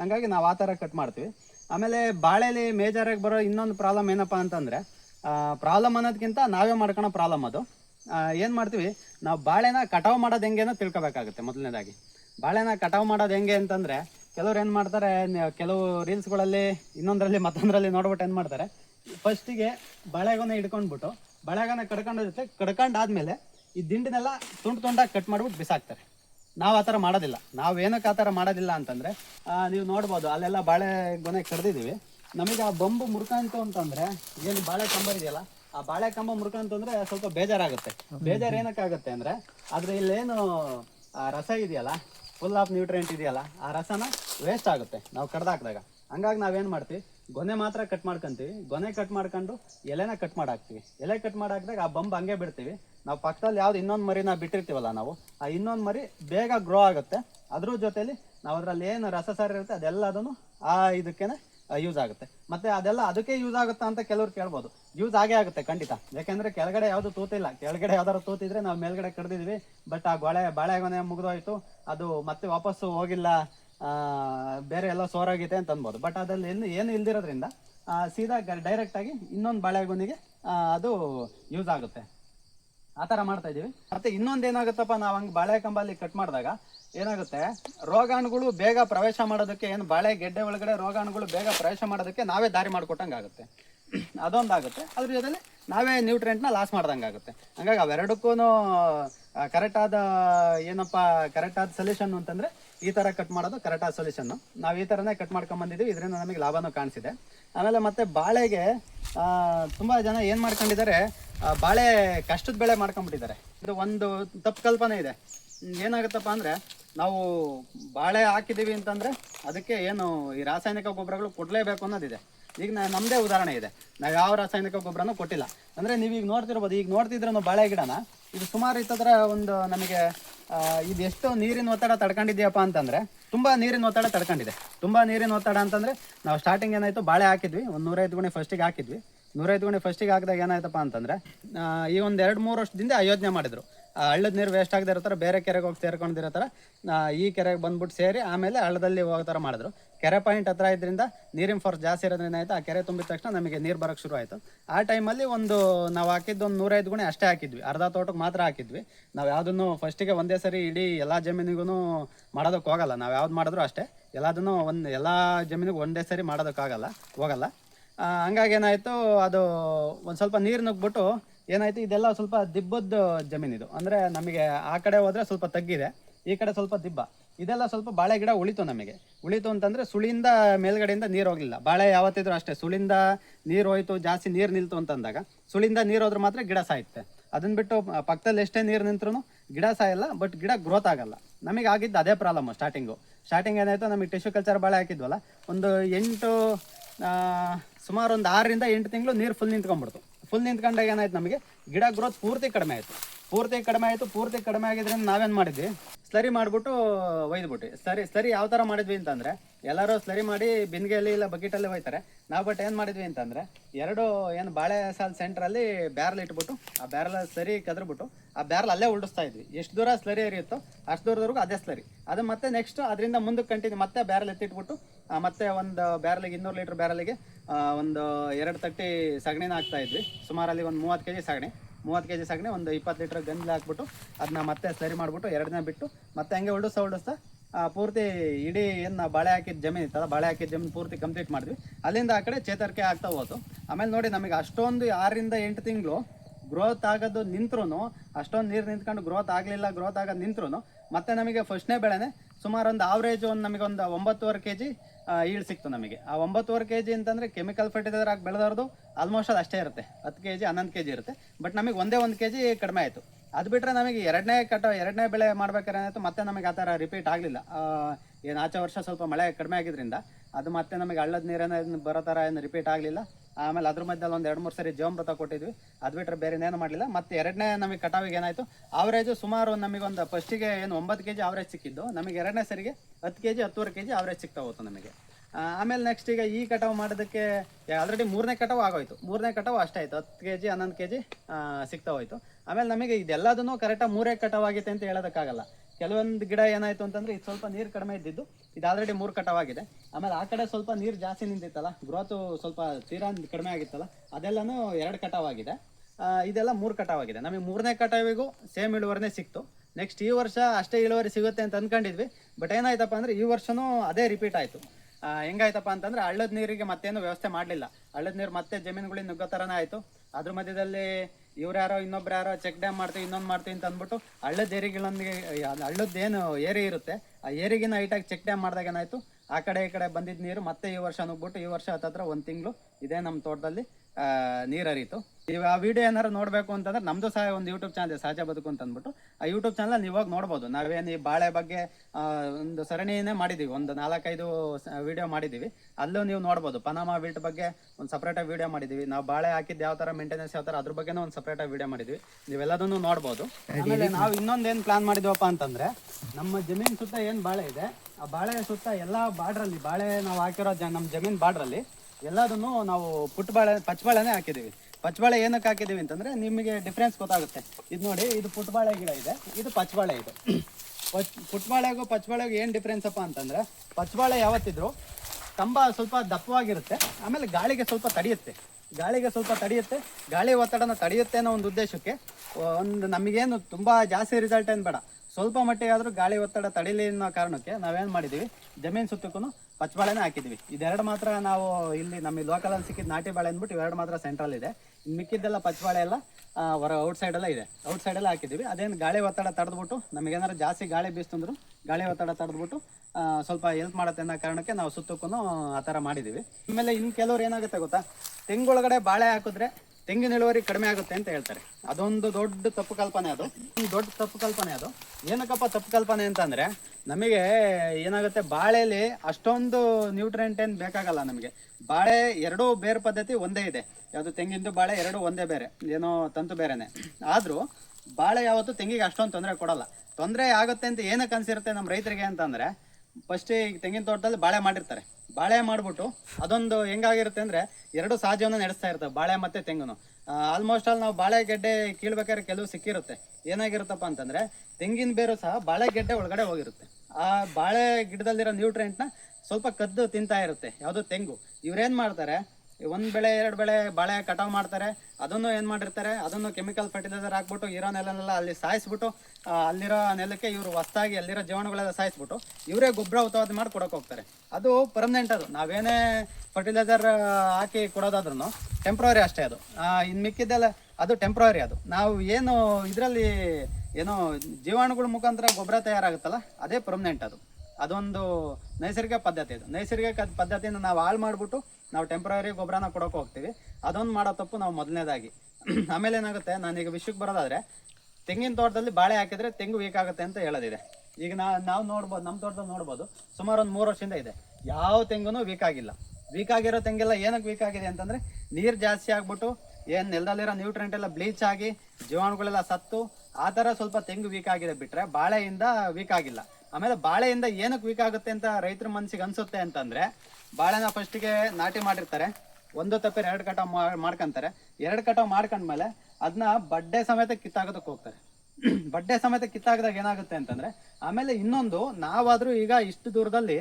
ಹಂಗಾಗಿ ನಾವು ಆ ಥರ ಕಟ್ ಮಾಡ್ತೀವಿ. ಆಮೇಲೆ ಬಾಳೆಲಿ ಮೇಜರಾಗಿ ಬರೋ ಇನ್ನೊಂದು ಪ್ರಾಬ್ಲಮ್ ಏನಪ್ಪ ಅಂತಂದರೆ ಪ್ರಾಬ್ಲಮ್ ಅನ್ನೋದಕ್ಕಿಂತ ನಾವೇ ಮಾಡ್ಕೊಳೋ ಪ್ರಾಬ್ಲಮ್ ಅದು. ಏನು ಮಾಡ್ತೀವಿ, ನಾವು ಬಾಳೆನ ಕಟಾವು ಮಾಡೋದು ಹೆಂಗೆ ಅನ್ನೋ ತಿಳ್ಕೊಬೇಕಾಗುತ್ತೆ ಮೊದಲನೇದಾಗಿ. ಬಾಳೆನ ಕಟಾವು ಮಾಡೋದು ಹೆಂಗೆ ಅಂತಂದರೆ, ಕೆಲವ್ರು ಏನು ಮಾಡ್ತಾರೆ ಕೆಲವು ರೀಲ್ಸ್ಗಳಲ್ಲಿ ಇನ್ನೊಂದರಲ್ಲಿ, ಮತ್ತೊಂದರಲ್ಲಿ ನೋಡ್ಬಿಟ್ಟು ಏನು ಮಾಡ್ತಾರೆ ಫಸ್ಟಿಗೆ ಬಾಳೆಗೊನೆ ಹಿಡ್ಕೊಂಡ್ಬಿಟ್ಟು ಬಾಳೆಗೊನೆ ಕಡ್ಕೊಂಡಿರುತ್ತೆ ಕಡ್ಕೊಂಡಾದ್ಮೇಲೆ ಈ ದಿಂಡನ್ನೆಲ್ಲ ತುಂಡು ತುಂಡಾಗಿ ಕಟ್ ಮಾಡ್ಬಿಟ್ಟು ಬಿಸಾಕ್ತಾರೆ. ನಾವು ಆ ಥರ ಮಾಡೋದಿಲ್ಲ. ನಾವು ಏನಕ್ಕೆ ಆ ಥರ ಮಾಡೋದಿಲ್ಲ ಅಂತಂದರೆ ನೀವು ನೋಡ್ಬೋದು, ಅಲ್ಲೆಲ್ಲ ಬಾಳೆ ಗೊನೆ ಕಡ್ದಿದ್ದೀವಿ. ನಮಗೆ ಆ ಬಂಬು ಮುರ್ಕಂತು ಅಂತಂದರೆ, ಏನು ಬಾಳೆ ಕಂಬ ಇದೆಯಲ್ಲ, ಆ ಬಾಳೆ ಕಂಬ ಮುರ್ಕಂತು ಅಂದ್ರೆ ಸ್ವಲ್ಪ ಬೇಜಾರಾಗುತ್ತೆ. ಬೇಜಾರು ಏನಕ್ಕಾಗುತ್ತೆ ಅಂದರೆ, ಆದರೆ ಇಲ್ಲೇನು ರಸ ಇದೆಯಲ್ಲ ಫುಲ್ ಆಫ್ ನ್ಯೂಟ್ರಿಯೆಂಟ್ ಇದೆಯಲ್ಲ, ಆ ರಸನ ವೇಸ್ಟ್ ಆಗುತ್ತೆ ನಾವು ಕಡ್ದಾಕ್ದಾಗ. ಹಂಗಾಗಿ ನಾವೇನು ಮಾಡ್ತೀವಿ, ಗೊನೆ ಮಾತ್ರ ಕಟ್ ಮಾಡ್ಕೊಂತೀವಿ. ಗೊನೆ ಕಟ್ ಮಾಡ್ಕೊಂಡು ಎಲೆನ ಕಟ್ ಮಾಡಾಕ್ತೀವಿ. ಎಲೆ ಕಟ್ ಮಾಡಾಕ್ದಾಗ ಆ ಬಂಬ್ ಹಂಗೆ ಬಿಡ್ತೀವಿ. ನಾವು ಪಕ್ಕದಲ್ಲಿ ಯಾವ್ದು ಇನ್ನೊಂದು ಮರಿನ ಬಿಟ್ಟಿರ್ತೀವಲ್ಲ ನಾವು, ಆ ಇನ್ನೊಂದು ಮರಿ ಬೇಗ ಗ್ರೋ ಆಗುತ್ತೆ. ಅದ್ರ ಜೊತೆಲಿ ನಾವು ಅದರಲ್ಲಿ ಏನು ರಸ ಸಾರ ಇರುತ್ತೆ, ಅದೆಲ್ಲದನ್ನು ಆ ಇದಕ್ಕೇನೆ ಯೂಸ್ ಆಗುತ್ತೆ. ಮತ್ತೆ ಅದೆಲ್ಲ ಅದಕ್ಕೆ ಯೂಸ್ ಆಗುತ್ತಾ ಅಂತ ಕೆಲವ್ರು ಕೇಳ್ಬೋದು. ಯೂಸ್ ಆಗೇ ಆಗುತ್ತೆ ಖಂಡಿತ. ಯಾಕೆಂದ್ರೆ ಕೆಳಗಡೆ ಯಾವುದು ತೂತಿಲ್ಲ. ಕೆಳಗಡೆ ಯಾವ್ದಾದ್ರು ತೂತಿದ್ರೆ ನಾವು ಮೇಲ್ಗಡೆ ಕಡ್ದಿದ್ವಿ ಬಟ್ ಆ ಬಾಳೆ ಬಾಳೆಗೊನೆ ಮುಗಿದೋಯ್ತು, ಅದು ಮತ್ತೆ ವಾಪಸ್ಸು ಹೋಗಿಲ್ಲ ಬೇರೆ ಎಲ್ಲ ಸೋರಾಗಿದೆ ಅಂತ ಅನ್ಬೋದು. ಬಟ್ ಅದ್ರಲ್ಲಿ ಏನು ಏನು ಇಲ್ದಿರೋದ್ರಿಂದ ಸೀದಾ ಡೈರೆಕ್ಟ್ ಆಗಿ ಇನ್ನೊಂದು ಬಾಳೆಗೊನೆಗೆ ಅದು ಯೂಸ್ ಆಗುತ್ತೆ. ಆ ಥರ ಮಾಡ್ತಾ ಇದೀವಿ ಮತ್ತೆ ಇನ್ನೊಂದು ಏನಾಗುತ್ತಪ್ಪ, ನಾವು ಹಂಗೆ ಬಾಳೆ ಕಂಬಲ್ಲಿ ಕಟ್ ಮಾಡಿದಾಗ ಏನಾಗುತ್ತೆ? ರೋಗಾಣುಗಳು ಬೇಗ ಪ್ರವೇಶ ಮಾಡೋದಕ್ಕೆ, ಏನು ಬಾಳೆ ಗೆಡ್ಡೆ ಒಳಗಡೆ ರೋಗಾಣುಗಳು ಬೇಗ ಪ್ರವೇಶ ಮಾಡೋದಕ್ಕೆ ನಾವೇ ದಾರಿ ಮಾಡಿಕೊಟ್ಟಂಗೆ ಆಗುತ್ತೆ ಅದೊಂದಾಗುತ್ತೆ. ಅದ್ರ ಜೊತೆಲಿ ನಾವೇ ನ್ಯೂಟ್ರೆಂಟ್ನ ಲಾಸ್ ಮಾಡ್ದಂಗೆ ಆಗುತ್ತೆ ಹಂಗಾಗಿ ಅವೆರಡಕ್ಕೂ ಕರೆಕ್ಟ್ ಆದ, ಏನಪ್ಪ ಕರೆಕ್ಟ್ ಆದ ಸೊಲ್ಯೂಷನ್ ಅಂತಂದ್ರೆ ಈ ಥರ ಕಟ್ ಮಾಡೋದು ಕರೆಕ್ಟ್ ಆದ ಸೊಲ್ಯೂಷನ್ ನಾವು ಈ ಥರನೇ ಕಟ್ ಮಾಡ್ಕೊಂಡ್ ಬಂದಿದ್ದೀವಿ ಇದರಿಂದ ನಮಗೆ ಲಾಭನೂ ಕಾಣಿಸಿದೆ. ಆಮೇಲೆ ಮತ್ತೆ ಬಾಳೆಗೆ ತುಂಬ ಜನ ಏನು ಮಾಡ್ಕೊಂಡಿದ್ದಾರೆ ಬಾಳೆ ಕಷ್ಟದ ಬೆಳೆ ಮಾಡ್ಕೊಂಬಿಟ್ಟಿದ್ದಾರೆ ಇದು ಒಂದು ತಪ್ಪು ಕಲ್ಪನೆ ಇದೆ. ಏನಾಗುತ್ತಪ್ಪ ಅಂದ್ರೆ ನಾವು ಬಾಳೆ ಹಾಕಿದ್ದೀವಿ ಅಂತಂದ್ರೆ ಅದಕ್ಕೆ ಏನು ಈ ರಾಸಾಯನಿಕ ಗೊಬ್ಬರಗಳು ಕೊಡಲೇಬೇಕು ಅನ್ನೋದಿದೆ. ಈಗ ನಾ- ನಮ್ದೇ ಉದಾಹರಣೆ ಇದೆ. ನಾವು ಯಾವ ರಾಸಾಯನಿಕ ಗೊಬ್ಬರನೂ ಕೊಟ್ಟಿಲ್ಲ. ಅಂದ್ರೆ ನೀವೀಗ ನೋಡ್ತಿರ್ಬೋದು, ಈಗ ನೋಡ್ತಿದ್ರೆ ಒಂದು ಬಾಳೆ ಗಿಡನ, ಇದು ಸುಮಾರು ಇತ್ತಂದ್ರೆ ಒಂದು ನಮಗೆ ಇದು ಎಷ್ಟು ನೀರಿನ ಒತ್ತಡ ತಡ್ಕೊಂಡಿದ್ಯಪ್ಪ ಅಂತಂದ್ರೆ, ತುಂಬಾ ನೀರಿನ ಒತ್ತಡ ತಡ್ಕೊಂಡಿದೆ. ತುಂಬಾ ನೀರಿನ ಒತ್ತಡ ಅಂತಂದ್ರೆ ನಾವು ಸ್ಟಾರ್ಟಿಂಗ್ ಏನಾಯ್ತು, ಬಾಳೆ ಹಾಕಿದ್ವಿ, ಒಂದು ನೂರೈದು ಗುಣಿ ಫಸ್ಟಿಗೆ ಹಾಕಿದ್ವಿ. ನೂರೈದು ಗುಣಿ ಫಸ್ಟಿಗೆ ಹಾಕಿದಾಗ ಏನಾಯ್ತಪ್ಪ ಅಂತಂದ್ರೆ ಈ ಒಂದು ಎರಡು ಮೂರು ವರ್ಷದಿಂದ ಅಯೋಧ್ಯೆ ಮಾಡಿದ್ರು. ಹಳ್ಳದ ನೀರು ವೇಸ್ಟ್ ಆಗದೆ ಬೇರೆ ಕೆರೆಗೆ ಹೋಗಿ ಸೇರ್ಕೊಂಡಿರೋ ಈ ಕೆರೆಗೆ ಬಂದ್ಬಿಟ್ಟು ಸೇರಿ ಆಮೇಲೆ ಹಳ್ಳದಲ್ಲಿ ಹೋಗೋ ಥರ ಮಾಡಿದ್ರು. ಕೆರೆ ಪಾಯಿಂಟ್ ಹತ್ರ ಇದ್ರಿಂದ ನೀರಿನ ಫೋರ್ಸ್ ಜಾಸ್ತಿ ಇರೋದ್ರಿಂದ ಆಯ್ತು, ಆ ಕೆರೆ ತುಂಬಿದ ತಕ್ಷಣ ನಮಗೆ ನೀರು ಬರೋಕ್ಕೆ ಶುರು ಆಯಿತು. ಆ ಟೈಮಲ್ಲಿ ಒಂದು, ನಾವು ಹಾಕಿದ್ದು ಒಂದು ನೂರೈದು ಗುಣಿ ಅಷ್ಟೇ ಹಾಕಿದ್ವಿ. ಅರ್ಧ ತೋಟಕ್ಕೆ ಮಾತ್ರ ಹಾಕಿದ್ವಿ. ನಾವು ಯಾವುದನ್ನು ಫಸ್ಟಿಗೆ ಒಂದೇ ಸರಿ ಇಡೀ ಎಲ್ಲ ಜಮೀನಿಗೂ ಮಾಡೋದಕ್ಕೆ ಹೋಗಲ್ಲ. ನಾವು ಯಾವ್ದು ಮಾಡಿದ್ರು ಅಷ್ಟೇ. ಎಲ್ಲದನ್ನು ಒಂದು, ಎಲ್ಲ ಜಮೀನಿಗೆ ಒಂದೇ ಸರಿ ಮಾಡೋದಕ್ಕಾಗಲ್ಲ, ಹೋಗಲ್ಲ. ಹಂಗಾಗಿ ಏನಾಯಿತು, ಅದು ಒಂದು ಸ್ವಲ್ಪ ನೀರು ನುಗ್ಬಿಟ್ಟು ಏನಾಯ್ತು? ಇದೆಲ್ಲ ಸ್ವಲ್ಪ ದಿಬ್ಬದ ಜಮೀನಿದು ಅಂದರೆ ನಮಗೆ ಆ ಕಡೆ ಹೋದ್ರೆ ಸ್ವಲ್ಪ ತಗ್ಗಿದೆ, ಈ ಕಡೆ ಸ್ವಲ್ಪ ದಿಬ್ಬ. ಇದೆಲ್ಲ ಸ್ವಲ್ಪ ಬಾಳೆ ಗಿಡ ಉಳಿತು ನಮಗೆ. ಉಳಿತು ಅಂತಂದರೆ ಸುಳಿಯಿಂದ ಮೇಲ್ಗಡೆಯಿಂದ ನೀರು ಹೋಗಲಿಲ್ಲ. ಬಾಳೆ ಯಾವತ್ತಿದ್ರು ಅಷ್ಟೇ. ಸುಳಿಂದ ನೀರು ಹೋಯ್ತು, ಜಾಸ್ತಿ ನೀರು ನಿಲ್ತು ಅಂತಂದಾಗ ಸುಳಿಂದ ನೀರು ಹೋದ್ರೆ ಮಾತ್ರ ಗಿಡ ಸಾಯುತ್ತೆ ಅದನ್ನ ಬಿಟ್ಟು ಪಕ್ಕದಲ್ಲಿ ಎಷ್ಟೇ ನೀರು ನಿಂತ್ರು ಗಿಡ ಸಾಯಲ್ಲ, ಬಟ್ ಗಿಡ ಗ್ರೋತ್ ಆಗಲ್ಲ. ನಮಗೆ ಆಗಿದ್ದು ಅದೇ ಪ್ರಾಬ್ಲಮ್ ಸ್ಟಾರ್ಟಿಂಗು. ಸ್ಟಾರ್ಟಿಂಗ್ ಏನಾಯಿತು? ನಮಗೆ ಟಿಶ್ಯೂ ಕಲ್ಚರ್ ಬಾಳೆ ಹಾಕಿದ್ವಲ್ಲ, ಒಂದು ಎಂಟು ಸುಮಾರು ಒಂದು ಆರರಿಂದ ಎಂಟು ತಿಂಗಳು ನೀರು ಫುಲ್ ನಿಂತ್ಕೊಂಡ್ಬಿಡ್ತು. ಫುಲ್ ನಿಂತ್ಕೊಂಡಾಗ ಏನಾಯ್ತು ನಮಗೆ? ಗಿಡ ಗ್ರೋತ್ ಪೂರ್ತಿ ಕಡಿಮೆ ಆಯಿತು. ಪೂರ್ತಿ ಕಡಿಮೆ ಆಯಿತು, ಪೂರ್ತಿ ಕಡಿಮೆ ಆಗಿದ್ರಿಂದ ನಾವೇನು ಮಾಡಿದ್ವಿ? ಸ್ಲರಿ ಮಾಡಿಬಿಟ್ಟು ಒಯ್ದ್ಬಿಟ್ವಿ. ಸರಿ ಸರಿ ಯಾವ ಥರ ಮಾಡಿದ್ವಿ ಅಂತಂದರೆ, ಎಲ್ಲರೂ ಸ್ಲರಿ ಮಾಡಿ ಬಿಂದಿಗೆಯಲ್ಲಿ ಇಲ್ಲ ಬಕೆಟಲ್ಲಿ ಒಯ್ತಾರೆ. ನಾವು ಬಟ್ ಏನು ಮಾಡಿದ್ವಿ ಅಂತಂದರೆ, ಎರಡು ಏನು ಬಾಳೆ ಸಾಲ್ ಸೆಂಟ್ರಲ್ಲಿ ಬ್ಯಾರಲ್ ಇಟ್ಬಿಟ್ಟು, ಆ ಬ್ಯಾರಲ್ ಸರಿ ಕದ್ರಬಿಟ್ಟು, ಆ ಬ್ಯಾರಲ್ ಅಲ್ಲೇ ಉಲ್ಡಿಸ್ತಾ ಇದ್ವಿ. ಎಷ್ಟು ದೂರ ಸ್ಲರಿ ಹರಿಯುತ್ತೋ ಅಷ್ಟು ದೂರದವರೆಗೂ ಅದೇ ಸ್ಲರಿ ಅದು ಮತ್ತೆ ನೆಕ್ಸ್ಟ್ ಅದರಿಂದ ಮುಂದಕ್ಕೆ ಕಂಟಿನ್ಯೂ ಮತ್ತೆ ಬ್ಯಾರಲ್ ಎತ್ತಿಟ್ಬಿಟ್ಟು ಮತ್ತೆ ಒಂದು ಬ್ಯಾರಲಿಗೆ ಇನ್ನೂರು ಲೀಟ್ರ್ ಬ್ಯಾರಲಿಗೆ ಒಂದು ಎರಡು ತಟ್ಟಿ ಸಗಣಿನ ಹಾಕ್ತಾ ಇದ್ವಿ. ಸುಮಾರಲ್ಲಿ ಒಂದು ಮೂವತ್ತು ಕೆ ಜಿ ಸಗಣಿ. ಮೂವತ್ತು ಕೆ ಜಿ ಸಗಣಿ, ಒಂದು ಇಪ್ಪತ್ತು ಲೀಟ್ರ್ ಗಂಜಲ ಹಾಕ್ಬಿಟ್ಟು ಅದನ್ನ ಮತ್ತೆ ಸರಿ ಮಾಡಿಬಿಟ್ಟು ಎರಡು ದಿನ ಬಿಟ್ಟು ಮತ್ತೆ ಹಂಗೆ ಉಳಿಸ್ತಾ ಉಳಿಸ್ತಾ ಪೂರ್ತಿ ಇಡೀ ಏನು ಬಾಳೆ ಹಾಕಿದ ಜಮೀನು ಇತ್ತಲ್ಲ, ಬಾಳೆ ಹಾಕಿದ ಜಮೀನು ಪೂರ್ತಿ ಕಂಪ್ಲೀಟ್ ಮಾಡಿದ್ವಿ. ಅಲ್ಲಿಂದ ಆ ಕಡೆ ಚೇತರಿಕೆ ಆಗ್ತಾ ಹೋತು. ಆಮೇಲೆ ನೋಡಿ ನಮಗೆ ಅಷ್ಟೊಂದು ಆರರಿಂದ ಎಂಟು ತಿಂಗಳು ಗ್ರೋತ್ ಆಗೋದು ನಿಂತ್ರು ಅಷ್ಟೊಂದು ನೀರು ನಿಂತ್ಕೊಂಡು ಗ್ರೋತ್ ಆಗಲಿಲ್ಲ ಗ್ರೋತ್ ಆಗೋದು ನಿಂತ್ರು ಮತ್ತೆ ನಮಗೆ ಫಸ್ಟ್ನೇ ಬೆಳೆನೆ ಸುಮಾರು ಒಂದು ಆವ್ರೇಜ್ ಒಂದು ನಮಗೆ ಒಂದು ಒಂಬತ್ತುವರೆ ಕೆ ಜಿ ಈಳ್ ಸಿಕ್ತು ನಮಗೆ. ಆ ಒಂಬತ್ತುವರೆ ಕೆ ಜಿ ಅಂತಂದರೆ ಕೆಮಿಕಲ್ ಫರ್ಟಿಲೈಸರ್ ಆಗಿ ಬೆಳೆದವ್ರದ್ದು ಆಲ್ಮೋಸ್ಟ್ ಅದು ಅಷ್ಟೇ ಇರುತ್ತೆ. ಹತ್ತು ಕೆ ಜಿ ಹನ್ನೊಂದು ಕೆ ಜಿ ಇರುತ್ತೆ. ಬಟ್ ನಮಗೆ ಒಂದೇ ಒಂದು ಕೆ ಜಿ ಕಡಿಮೆ ಆಯಿತು. ಅದು ಬಿಟ್ಟರೆ ನಮಗೆ ಎರಡನೇ ಕಟ, ಎರಡನೇ ಬೆಳೆ ಮಾಡ್ಬೇಕಾದ್ರೆ ಏನಾಯಿತು, ಮತ್ತೆ ನಮಗೆ ಆ ಥರ ರಿಪೀಟ್ ಆಗಲಿಲ್ಲ. ಏನು ಆಚೆ ವರ್ಷ ಸ್ವಲ್ಪ ಮಳೆ ಕಡಿಮೆ ಆಗಿದ್ದರಿಂದ ಅದು ಮತ್ತೆ ನಮಗೆ ಹಳ್ಳದ ನೀರೇನೋ ಬರೋ ಥರ ಏನು ರಿಪೀಟ್ ಆಗಲಿಲ್ಲ. ಆಮೇಲೆ ಅದ್ರ ಮಧ್ಯದಲ್ಲಿ ಒಂದು ಎರಡು ಮೂರು ಸರಿ ಜೀವಾಮೃತ ಕೊಟ್ಟಿದ್ವಿ. ಅದು ಬಿಟ್ಟರೆ ಬೇರೆ ಇನ್ನೇನು ಮಾಡಲಿಲ್ಲ. ಮತ್ತೆ ಎರಡನೇ ನಮಗೆ ಕಟಾವಿಗೆ ಏನಾಯಿತು? ಆವ್ರೇಜು ಸುಮಾರು ನಮಗೊಂದು ಫಸ್ಟಿಗೆ ಏನು ಒಂಬತ್ತು ಕೆ ಜಿ ಆವ್ರೇಜ್ ಸಿಕ್ಕಿದ್ದು. ನಮಗೆ ಎರಡನೇ ಸರಿಗೆ ಹತ್ತು ಕೆ ಜಿ ಹತ್ತುವರೆ ಕೆ ಜಿ ಆವ್ರೇಜ್ ಸಿಗ್ತಾ ಹೋಯ್ತು ನಮಗೆ. ಆಮೇಲೆ ನೆಕ್ಸ್ಟ್ ಈಗ ಈ ಕಟಾವು ಮಾಡೋದಕ್ಕೆ ಆಲ್ರೆಡಿ ಮೂರನೇ ಕಟಾವು ಆಗೋಯ್ತು. ಮೂರನೇ ಕಟಾವು ಅಷ್ಟೇ ಆಯ್ತು. ಹತ್ತು ಕೆ ಜಿ ಹನ್ನೊಂದು ಕೆ ಜಿ ಸಿಗ್ತಾ ಹೋಯ್ತು ಆಮೇಲೆ ನಮಗೆ ಇದೆಲ್ಲದನ್ನು ಕರೆಕ್ಟಾಗಿ ಮೂರೇ ಕಟಾವು ಆಗೈತೆ ಅಂತ ಹೇಳೋದಕ್ಕಾಗಲ್ಲ. ಕೆಲವೊಂದು ಗಿಡ ಏನಾಯ್ತು ಅಂತಂದ್ರೆ ಇದು ಸ್ವಲ್ಪ ನೀರು ಕಡಿಮೆ ಇದ್ದಿದ್ದು. ಇದು ಆಲ್ರೆಡಿ ಮೂರು ಕಟಾವಾಗಿದೆ. ಆಮೇಲೆ ಆ ಕಡೆ ಸ್ವಲ್ಪ ನೀರು ಜಾಸ್ತಿ ನಿಂತಿತ್ತಲ್ಲ ಗ್ರೋತು ಸ್ವಲ್ಪ ತೀರಾ ಕಡಿಮೆ ಆಗಿತ್ತಲ್ಲ, ಅದೆಲ್ಲನೂ ಎರಡು ಕಟಾವಾಗಿದೆ. ಇದೆಲ್ಲ ಮೂರು ಕಟಾವಾಗಿದೆ. ನಮಗೆ ಮೂರನೇ ಕಟಾವಿಗೂ ಸೇಮ್ ಇಳುವರಿನೇ ಸಿಕ್ತು. ನೆಕ್ಸ್ಟ್ ಈ ವರ್ಷ ಅಷ್ಟೇ ಇಳುವರಿ ಸಿಗುತ್ತೆ ಅಂತ ಅಂದ್ಕೊಂಡಿದ್ವಿ ಬಟ್ ಏನಾಯ್ತಪ್ಪ ಅಂದ್ರೆ ಈ ವರ್ಷವೂ ಅದೇ ರಿಪೀಟ್ ಆಯಿತು. ಹೆಂಗಾಯ್ತಪ್ಪ ಅಂತಂದ್ರೆ ಹಳ್ಳದ ನೀರಿಗೆ ಮತ್ತೇನು ವ್ಯವಸ್ಥೆ ಮಾಡಲಿಲ್ಲ. ಹಳ್ಳದ ನೀರು ಮತ್ತೆ ಜಮೀನುಗಳಿಗೆ ನುಗ್ಗೋ ಥರನೇ ಆಯಿತು. ಅದ್ರ ಮಧ್ಯದಲ್ಲಿ ಇವ್ರು ಯಾರೋ ಇನ್ನೊಬ್ರು ಯಾರೋ ಚೆಕ್ ಡ್ಯಾಮ್ ಮಾಡ್ತೀವಿ, ಇನ್ನೊಂದು ಮಾಡ್ತೀವಿ ಅಂತ ಅಂದ್ಬಿಟ್ಟು ಹಳ್ಳದ ಏರಿಗಳೊಂದಿಗೆ ಹಳ್ಳದ ಏನು ಏರಿ ಇರುತ್ತೆ, ಆ ಏರಿಗಿನ ಹೈಟಾಗಿ ಚೆಕ್ ಡ್ಯಾಮ್ ಮಾಡಿದಾಗ ಏನಾಯ್ತು? ಆ ಕಡೆ ಈ ಕಡೆ ಬಂದಿದ್ದ ನೀರು ಮತ್ತೆ ಈ ವರ್ಷ ನುಗ್ಬಿಟ್ಟು ಈ ವರ್ಷ ಹತ್ತತ್ರ ಒಂದು ತಿಂಗಳು ಇದೇ ನಮ್ಮ ತೋಟದಲ್ಲಿ. ನೀರು ಹರಿತು ನೀವು ಆ ವಿಡಿಯೋ ಏನಾರು ನೋಡಬೇಕು ಅಂತಂದ್ರೆ ನಮ್ದು ಸಹ ಒಂದು ಯೂಟ್ಯೂಬ್ ಚಾನಲ್ ಇದೆ ಸಹಜ ಬದುಕು ಅಂತ ಅಂದ್ಬಿಟ್ಟು. ಆ ಯೂಟ್ಯೂಬ್ ಚಾನಲ್ ನೀವು ಹೋಗಿ ನೋಡ್ಬೋದು. ನಾವೇನು ಈ ಬಾಳೆ ಬಗ್ಗೆ ಒಂದು ಸರಣಿನೇ ಮಾಡಿದ್ದೀವಿ ಒಂದು ನಾಲ್ಕೈದು ವಿಡಿಯೋ ಮಾಡಿದ್ದೀವಿ ಅಲ್ಲೂ ನೀವು ನೋಡ್ಬೋದು. ಪನಾಮ ವಿಲ್ಟ್ ಬಗ್ಗೆ ಒಂದು ಸಪ್ರೇಟಾಗಿ ವಿಡಿಯೋ ಮಾಡಿದ್ದೀವಿ ನಾವು ಬಾಳೆ ಹಾಕಿದ್ದು ಯಾವ ಥರ ಮೇಂಟೆನೆನ್ಸ್ ಯಾವ ಥರ ಅದ್ರ ಬಗ್ಗೆನೂ ಒಂದು ಸಪ್ರೇಟಾಗಿ ವಿಡಿಯೋ ಮಾಡಿದ್ವಿ. ನೀವೆಲ್ಲದನ್ನು ನೋಡ್ಬೋದು. ಆಮೇಲೆ ನಾವು ಇನ್ನೊಂದೇನು ಪ್ಲಾನ್ ಮಾಡಿದ್ವಪ್ಪ ಅಂತಂದ್ರೆ ನಮ್ಮ ಜಮೀನ್ ಸುತ್ತ ಏನು ಬಾಳೆ ಇದೆ? ಆ ಬಾಳೆ ಸುತ್ತ ಎಲ್ಲ ಬಾಡ್ರಲ್ಲಿ ಬಾಳೆ ನಾವು ಹಾಕಿರೋ ಜ ನಮ್ಮ ಜಮೀನ್ ಬಾರ್ಡ್ರಲ್ಲಿ ಎಲ್ಲದನ್ನು ನಾವು ಪುಟ್ಬಾಳೆ ಪಚ್ಬಾಳೆನೇ ಹಾಕಿದ್ದೀವಿ. ಪಚ್ಚಬಾಳೆ ಏನಕ್ಕೆ ಹಾಕಿದ್ದೀವಿ ಅಂತಂದ್ರೆ ನಿಮಗೆ ಡಿಫ್ರೆನ್ಸ್ ಗೊತ್ತಾಗುತ್ತೆ. ಇದು ನೋಡಿ, ಇದು ಪುಟ್ಬಾಳೆ ಗಿಡ ಇದೆ, ಇದು ಪಚ್ಚಬಾಳೆ ಇದೆ. ಪಚ್, ಪುಟ್ಬಾಳೆಗೂ ಪಚ್ಚಬಾಳೆಗೂ ಏನು ಡಿಫ್ರೆನ್ಸ್ ಅಪ್ಪ ಅಂತಂದ್ರೆ, ಪಚ್ಚಬಾಳೆ ಯಾವತ್ತಿದ್ರು ತಂಬ ಸ್ವಲ್ಪ ದಪ್ಪವಾಗಿರುತ್ತೆ, ಆಮೇಲೆ ಗಾಳಿಗೆ ಸ್ವಲ್ಪ ತಡೆಯುತ್ತೆ. ಗಾಳಿಗೆ ಸ್ವಲ್ಪ ತಡೆಯುತ್ತೆ, ಗಾಳಿ ಒತ್ತಡನ ತಡೆಯುತ್ತೆ ಅನ್ನೋ ಒಂದು ಉದ್ದೇಶಕ್ಕೆ, ಒಂದು ನಮಗೇನು ತುಂಬ ಜಾಸ್ತಿ ರಿಸಲ್ಟ್ ಏನು ಬೇಡ. ಸ್ವಲ್ಪ ಮಟ್ಟಿಗೆ ಆದರೂ ಗಾಳಿ ಒತ್ತಡ ತಡಿಲಿ ಅನ್ನೋ ಕಾರಣಕ್ಕೆ ನಾವೇನು ಮಾಡಿದ್ದೀವಿ ಜಮೀನು ಸುತ್ತಕ್ಕೂ ಪಚ್ಚಬಾಳೆನೇ ಹಾಕಿದ್ದೀವಿ ಇದೆರಡು ಮಾತ್ರ ನಾವು ಇಲ್ಲಿ ನಮ್ಮ ಲೋಕಲಲ್ಲಿ ಸಿಕ್ಕಿದ ನಾಟಿ ಬಾಳೆ ಅಂದ್ಬಿಟ್ಟು ಇವೆರಡು ಮಾತ್ರ ಸೆಂಟ್ರಲ್ ಇದೆ. ಮಿಕ್ಕಿದ್ದೆಲ್ಲ ಪಚ್ಚಬಾಳೆ ಎಲ್ಲ ಹೊರ ಔಟ್ ಸೈಡೆಲ್ಲ ಇದೆ. ಔಟ್ ಸೈಡೆಲ್ಲ ಹಾಕಿದ್ದೀವಿ ಅದೇನು ಗಾಳಿ ಒತ್ತಡ ತಡೆದ್ಬಿಟ್ಟು ನಮಗೇನಾದ್ರು ಜಾಸ್ತಿ ಗಾಳಿ ಬೀಸ್ತಂದ್ರು ಗಾಳಿ ಒತ್ತಡ ತಡೆದ್ಬಿಟ್ಟು ಸ್ವಲ್ಪ ಹೆಲ್ಪ್ ಮಾಡುತ್ತೆ ಅನ್ನೋ ಕಾರಣಕ್ಕೆ ನಾವು ಸುತ್ತಕ್ಕೂ ಆ ಥರ ಮಾಡಿದ್ದೀವಿ ಆಮೇಲೆ ಇನ್ನು ಕೆಲವ್ರು ಏನಾಗುತ್ತೆ ಗೊತ್ತಾ? ತೆಂಗೊಳಗಡೆ ಬಾಳೆ ಹಾಕಿದ್ರೆ ತೆಂಗಿನ ಇಳುವರಿ ಕಡಿಮೆ ಆಗುತ್ತೆ ಅಂತ ಹೇಳ್ತಾರೆ. ಅದೊಂದು ದೊಡ್ಡ ತಪ್ಪು ಕಲ್ಪನೆ ಅದು. ದೊಡ್ಡ ತಪ್ಪು ಕಲ್ಪನೆ ಅದು. ಏನಕ್ಕಪ್ಪ ತಪ್ಪು ಕಲ್ಪನೆ ಅಂತಂದರೆ, ನಮಗೆ ಏನಾಗುತ್ತೆ ಬಾಳೆಲಿ ಅಷ್ಟೊಂದು ನ್ಯೂಟ್ರೆಂಟ್ ಏನು ಬೇಕಾಗಲ್ಲ ನಮಗೆ. ಬಾಳೆ ಎರಡೂ ಬೇರೆ ಪದ್ಧತಿ ಒಂದೇ ಇದೆ. ಯಾವುದು ತೆಂಗಿಂದು ಬಾಳೆ, ಎರಡು ಒಂದೇ ಬೇರೆ. ಏನೋ ತಂತು ಬೇರೆನೆ. ಆದರೂ ಬಾಳೆ ಯಾವತ್ತು ತೆಂಗಿಗೆ ಅಷ್ಟೊಂದು ತೊಂದರೆ ಕೊಡಲ್ಲ. ತೊಂದರೆ ಆಗುತ್ತೆ ಅಂತ ಏನಕ್ಕೆ ಅನ್ಸಿರುತ್ತೆ ನಮ್ಮ ರೈತರಿಗೆ ಅಂತಂದ್ರೆ ಫಸ್ಟ್ ತೆಂಗಿನ ತೋಟದಲ್ಲಿ ಬಾಳೆ ಮಾಡಿರ್ತಾರೆ. ಬಾಳೆ ಮಾಡಿಬಿಟ್ಟು ಅದೊಂದು ಹೆಂಗಾಗಿರುತ್ತೆ ಅಂದ್ರೆ ಎರಡು ಸಹಜವನ್ನು ನಡೆಸ್ತಾ ಇರ್ತವೆ ಬಾಳೆ ಮತ್ತೆ ತೆಂಗುನು. ಆಲ್ಮೋಸ್ಟ್ ಆಲ್ ನಾವು ಬಾಳೆ ಗೆಡ್ಡೆ ಕೀಳ್ಬೇಕಾದ್ರೆ ಕೆಲವು ಸಿಕ್ಕಿರುತ್ತೆ. ಏನಾಗಿರುತ್ತಪ್ಪ ಅಂತಂದ್ರೆ ತೆಂಗಿನ ಬೇರು ಸಹ ಬಾಳೆ ಗೆಡ್ಡೆ ಒಳಗಡೆ ಹೋಗಿರುತ್ತೆ. ಆ ಬಾಳೆ ಗಿಡದಲ್ಲಿರೋ ನ್ಯೂಟ್ರೆಂಟ್ನ ಸ್ವಲ್ಪ ಕದ್ದು ತಿಂತಾ ಇರುತ್ತೆ, ಯಾವುದು ತೆಂಗು. ಇವ್ರೇನ್ ಮಾಡ್ತಾರೆ? ಒಂದ್ ಬೆಳೆ, ಎರಡು ಬೆಳೆ ಬಾಳೆ ಕಟಾವ್ ಮಾಡ್ತಾರೆ, ಅದನ್ನು ಏನು ಮಾಡಿರ್ತಾರೆ, ಅದನ್ನು ಕೆಮಿಕಲ್ ಫರ್ಟಿಲೈಸರ್ ಹಾಕ್ಬಿಟ್ಟು ಇರೋ ನೆಲನೆಲ್ಲ ಅಲ್ಲಿ ಸಾಯಿಸ್ಬಿಟ್ಟು ಅಲ್ಲಿರೋ ನೆಲಕ್ಕೆ ಇವರು ಹೊಸ್ದಾಗಿ ಅಲ್ಲಿರೋ ಜೀವಾಣುಗಳೆಲ್ಲ ಸಾಯಿಸ್ಬಿಟ್ಟು ಇವರೇ ಗೊಬ್ಬರ ಉತ್ಪಾದನೆ ಮಾಡಿ ಕೊಡಕ್ಕೆ ಹೋಗ್ತಾರೆ. ಅದು ಪರ್ಮನೆಂಟ್ ಅದು. ನಾವೇನೇ ಫರ್ಟಿಲೈಸರ್ ಹಾಕಿ ಕೊಡೋದಾದ್ರೂ ಟೆಂಪ್ರವರಿ ಅಷ್ಟೇ ಅದು. ಇನ್ನು ಇನ್ ಮಿಕ್ಕಿದ್ದೆಲ್ಲ ಅದು ಟೆಂಪ್ರವರಿ ಅದು. ನಾವು ಏನು ಇದರಲ್ಲಿ ಏನೋ ಜೀವಾಣುಗಳ ಮುಖಾಂತರ ಗೊಬ್ಬರ ತಯಾರಾಗುತ್ತಲ್ಲ, ಅದೇ ಪರ್ಮನೆಂಟ್ ಅದು. ಅದೊಂದು ನೈಸರ್ಗಿಕ ಪದ್ಧತಿ ಅದು ನೈಸರ್ಗಿಕ ಪದ್ಧತಿಯನ್ನು ನಾವು ಹಾಳು ಮಾಡಿಬಿಟ್ಟು ನಾವು ಟೆಂಪ್ರವರಿ ಗೊಬ್ಬರನ ಕೊಡೋಕೆ ಹೋಗ್ತೀವಿ. ಅದೊಂದು ಮಾಡೋ ತಪ್ಪು ನಾವು ಮೊದಲನೇದಾಗಿ. [CLEARS THROAT] ಆಮೇಲೆ ಏನಾಗುತ್ತೆ? ನಾನೀಗ ವಿಶ್ವಕ್ಕೆ ಬರೋದಾದ್ರೆ, ತೆಂಗಿನ ತೋಟದಲ್ಲಿ ಬಾಳೆ ಹಾಕಿದರೆ ತೆಂಗು ವೀಕ್ ಆಗುತ್ತೆ ಅಂತ ಹೇಳೋದಿದೆ. ಈಗ ನಾ ನಾವು ನೋಡ್ಬೋದು ನಮ್ಮ ತೋಟದಲ್ಲಿ ನೋಡ್ಬೋದು, ಸುಮಾರು ಒಂದು ಮೂರು ವರ್ಷದಿಂದ ಇದೆ. ಯಾವ ತೆಂಗುನು ವೀಕ್ ಆಗಿಲ್ಲ. ವೀಕ್ ಆಗಿರೋ ತೆಂಗೆಲ್ಲ ಏನಕ್ಕೆ ವೀಕ್ ಆಗಿದೆ ಅಂತಂದರೆ, ನೀರು ಜಾಸ್ತಿ ಆಗಿಬಿಟ್ಟು ಏನು ನೆಲದಲ್ಲಿರೋ ನ್ಯೂಟ್ರೆಂಟ್ ಎಲ್ಲ ಬ್ಲೀಚ್ ಆಗಿ ಜೀವಾಣುಗಳೆಲ್ಲ ಸತ್ತು, ಆ ಥರ ಸ್ವಲ್ಪ ತೆಂಗು ವೀಕ್ ಆಗಿದೆ ಬಿಟ್ಟರೆ ಬಾಳೆಯಿಂದ ವೀಕ್ ಆಗಿಲ್ಲ. ಆಮೇಲೆ ಬಾಳೆಯಿಂದ ಏನಕ್ಕೆ ವೀಕ್ ಆಗುತ್ತೆ ಅಂತ ರೈತರ ಮನಸ್ಸಿಗೆ ಅನ್ಸುತ್ತೆ ಅಂತಂದ್ರೆ, ಬಾಳೆನ ಫಸ್ಟಿಗೆ ನಾಟಿ ಮಾಡಿರ್ತಾರೆ. ಒಂದು ತಪ್ಪೇರ್ ಎರಡು ಕಟಾವ್ ಮಾಡ್ಕೊಂತಾರೆ. ಎರಡು ಕಟಾವ್ ಮಾಡ್ಕೊಂಡ್ಮೇಲೆ ಅದನ್ನ ಬಡ್ಡೆ ಸಮೇತ ಕಿತ್ತಾಗೋದಕ್ಕೆ ಹೋಗ್ತಾರೆ. [CLEARS THROAT] ಬಡ್ಡೆ ಸಮೇತ ಕಿತ್ತಾಗದಾಗ ಏನಾಗುತ್ತೆ ಅಂತಂದ್ರೆ, ಆಮೇಲೆ ಇನ್ನೊಂದು ನಾವಾದ್ರೂ ಈಗ ಇಷ್ಟು ದೂರದಲ್ಲಿ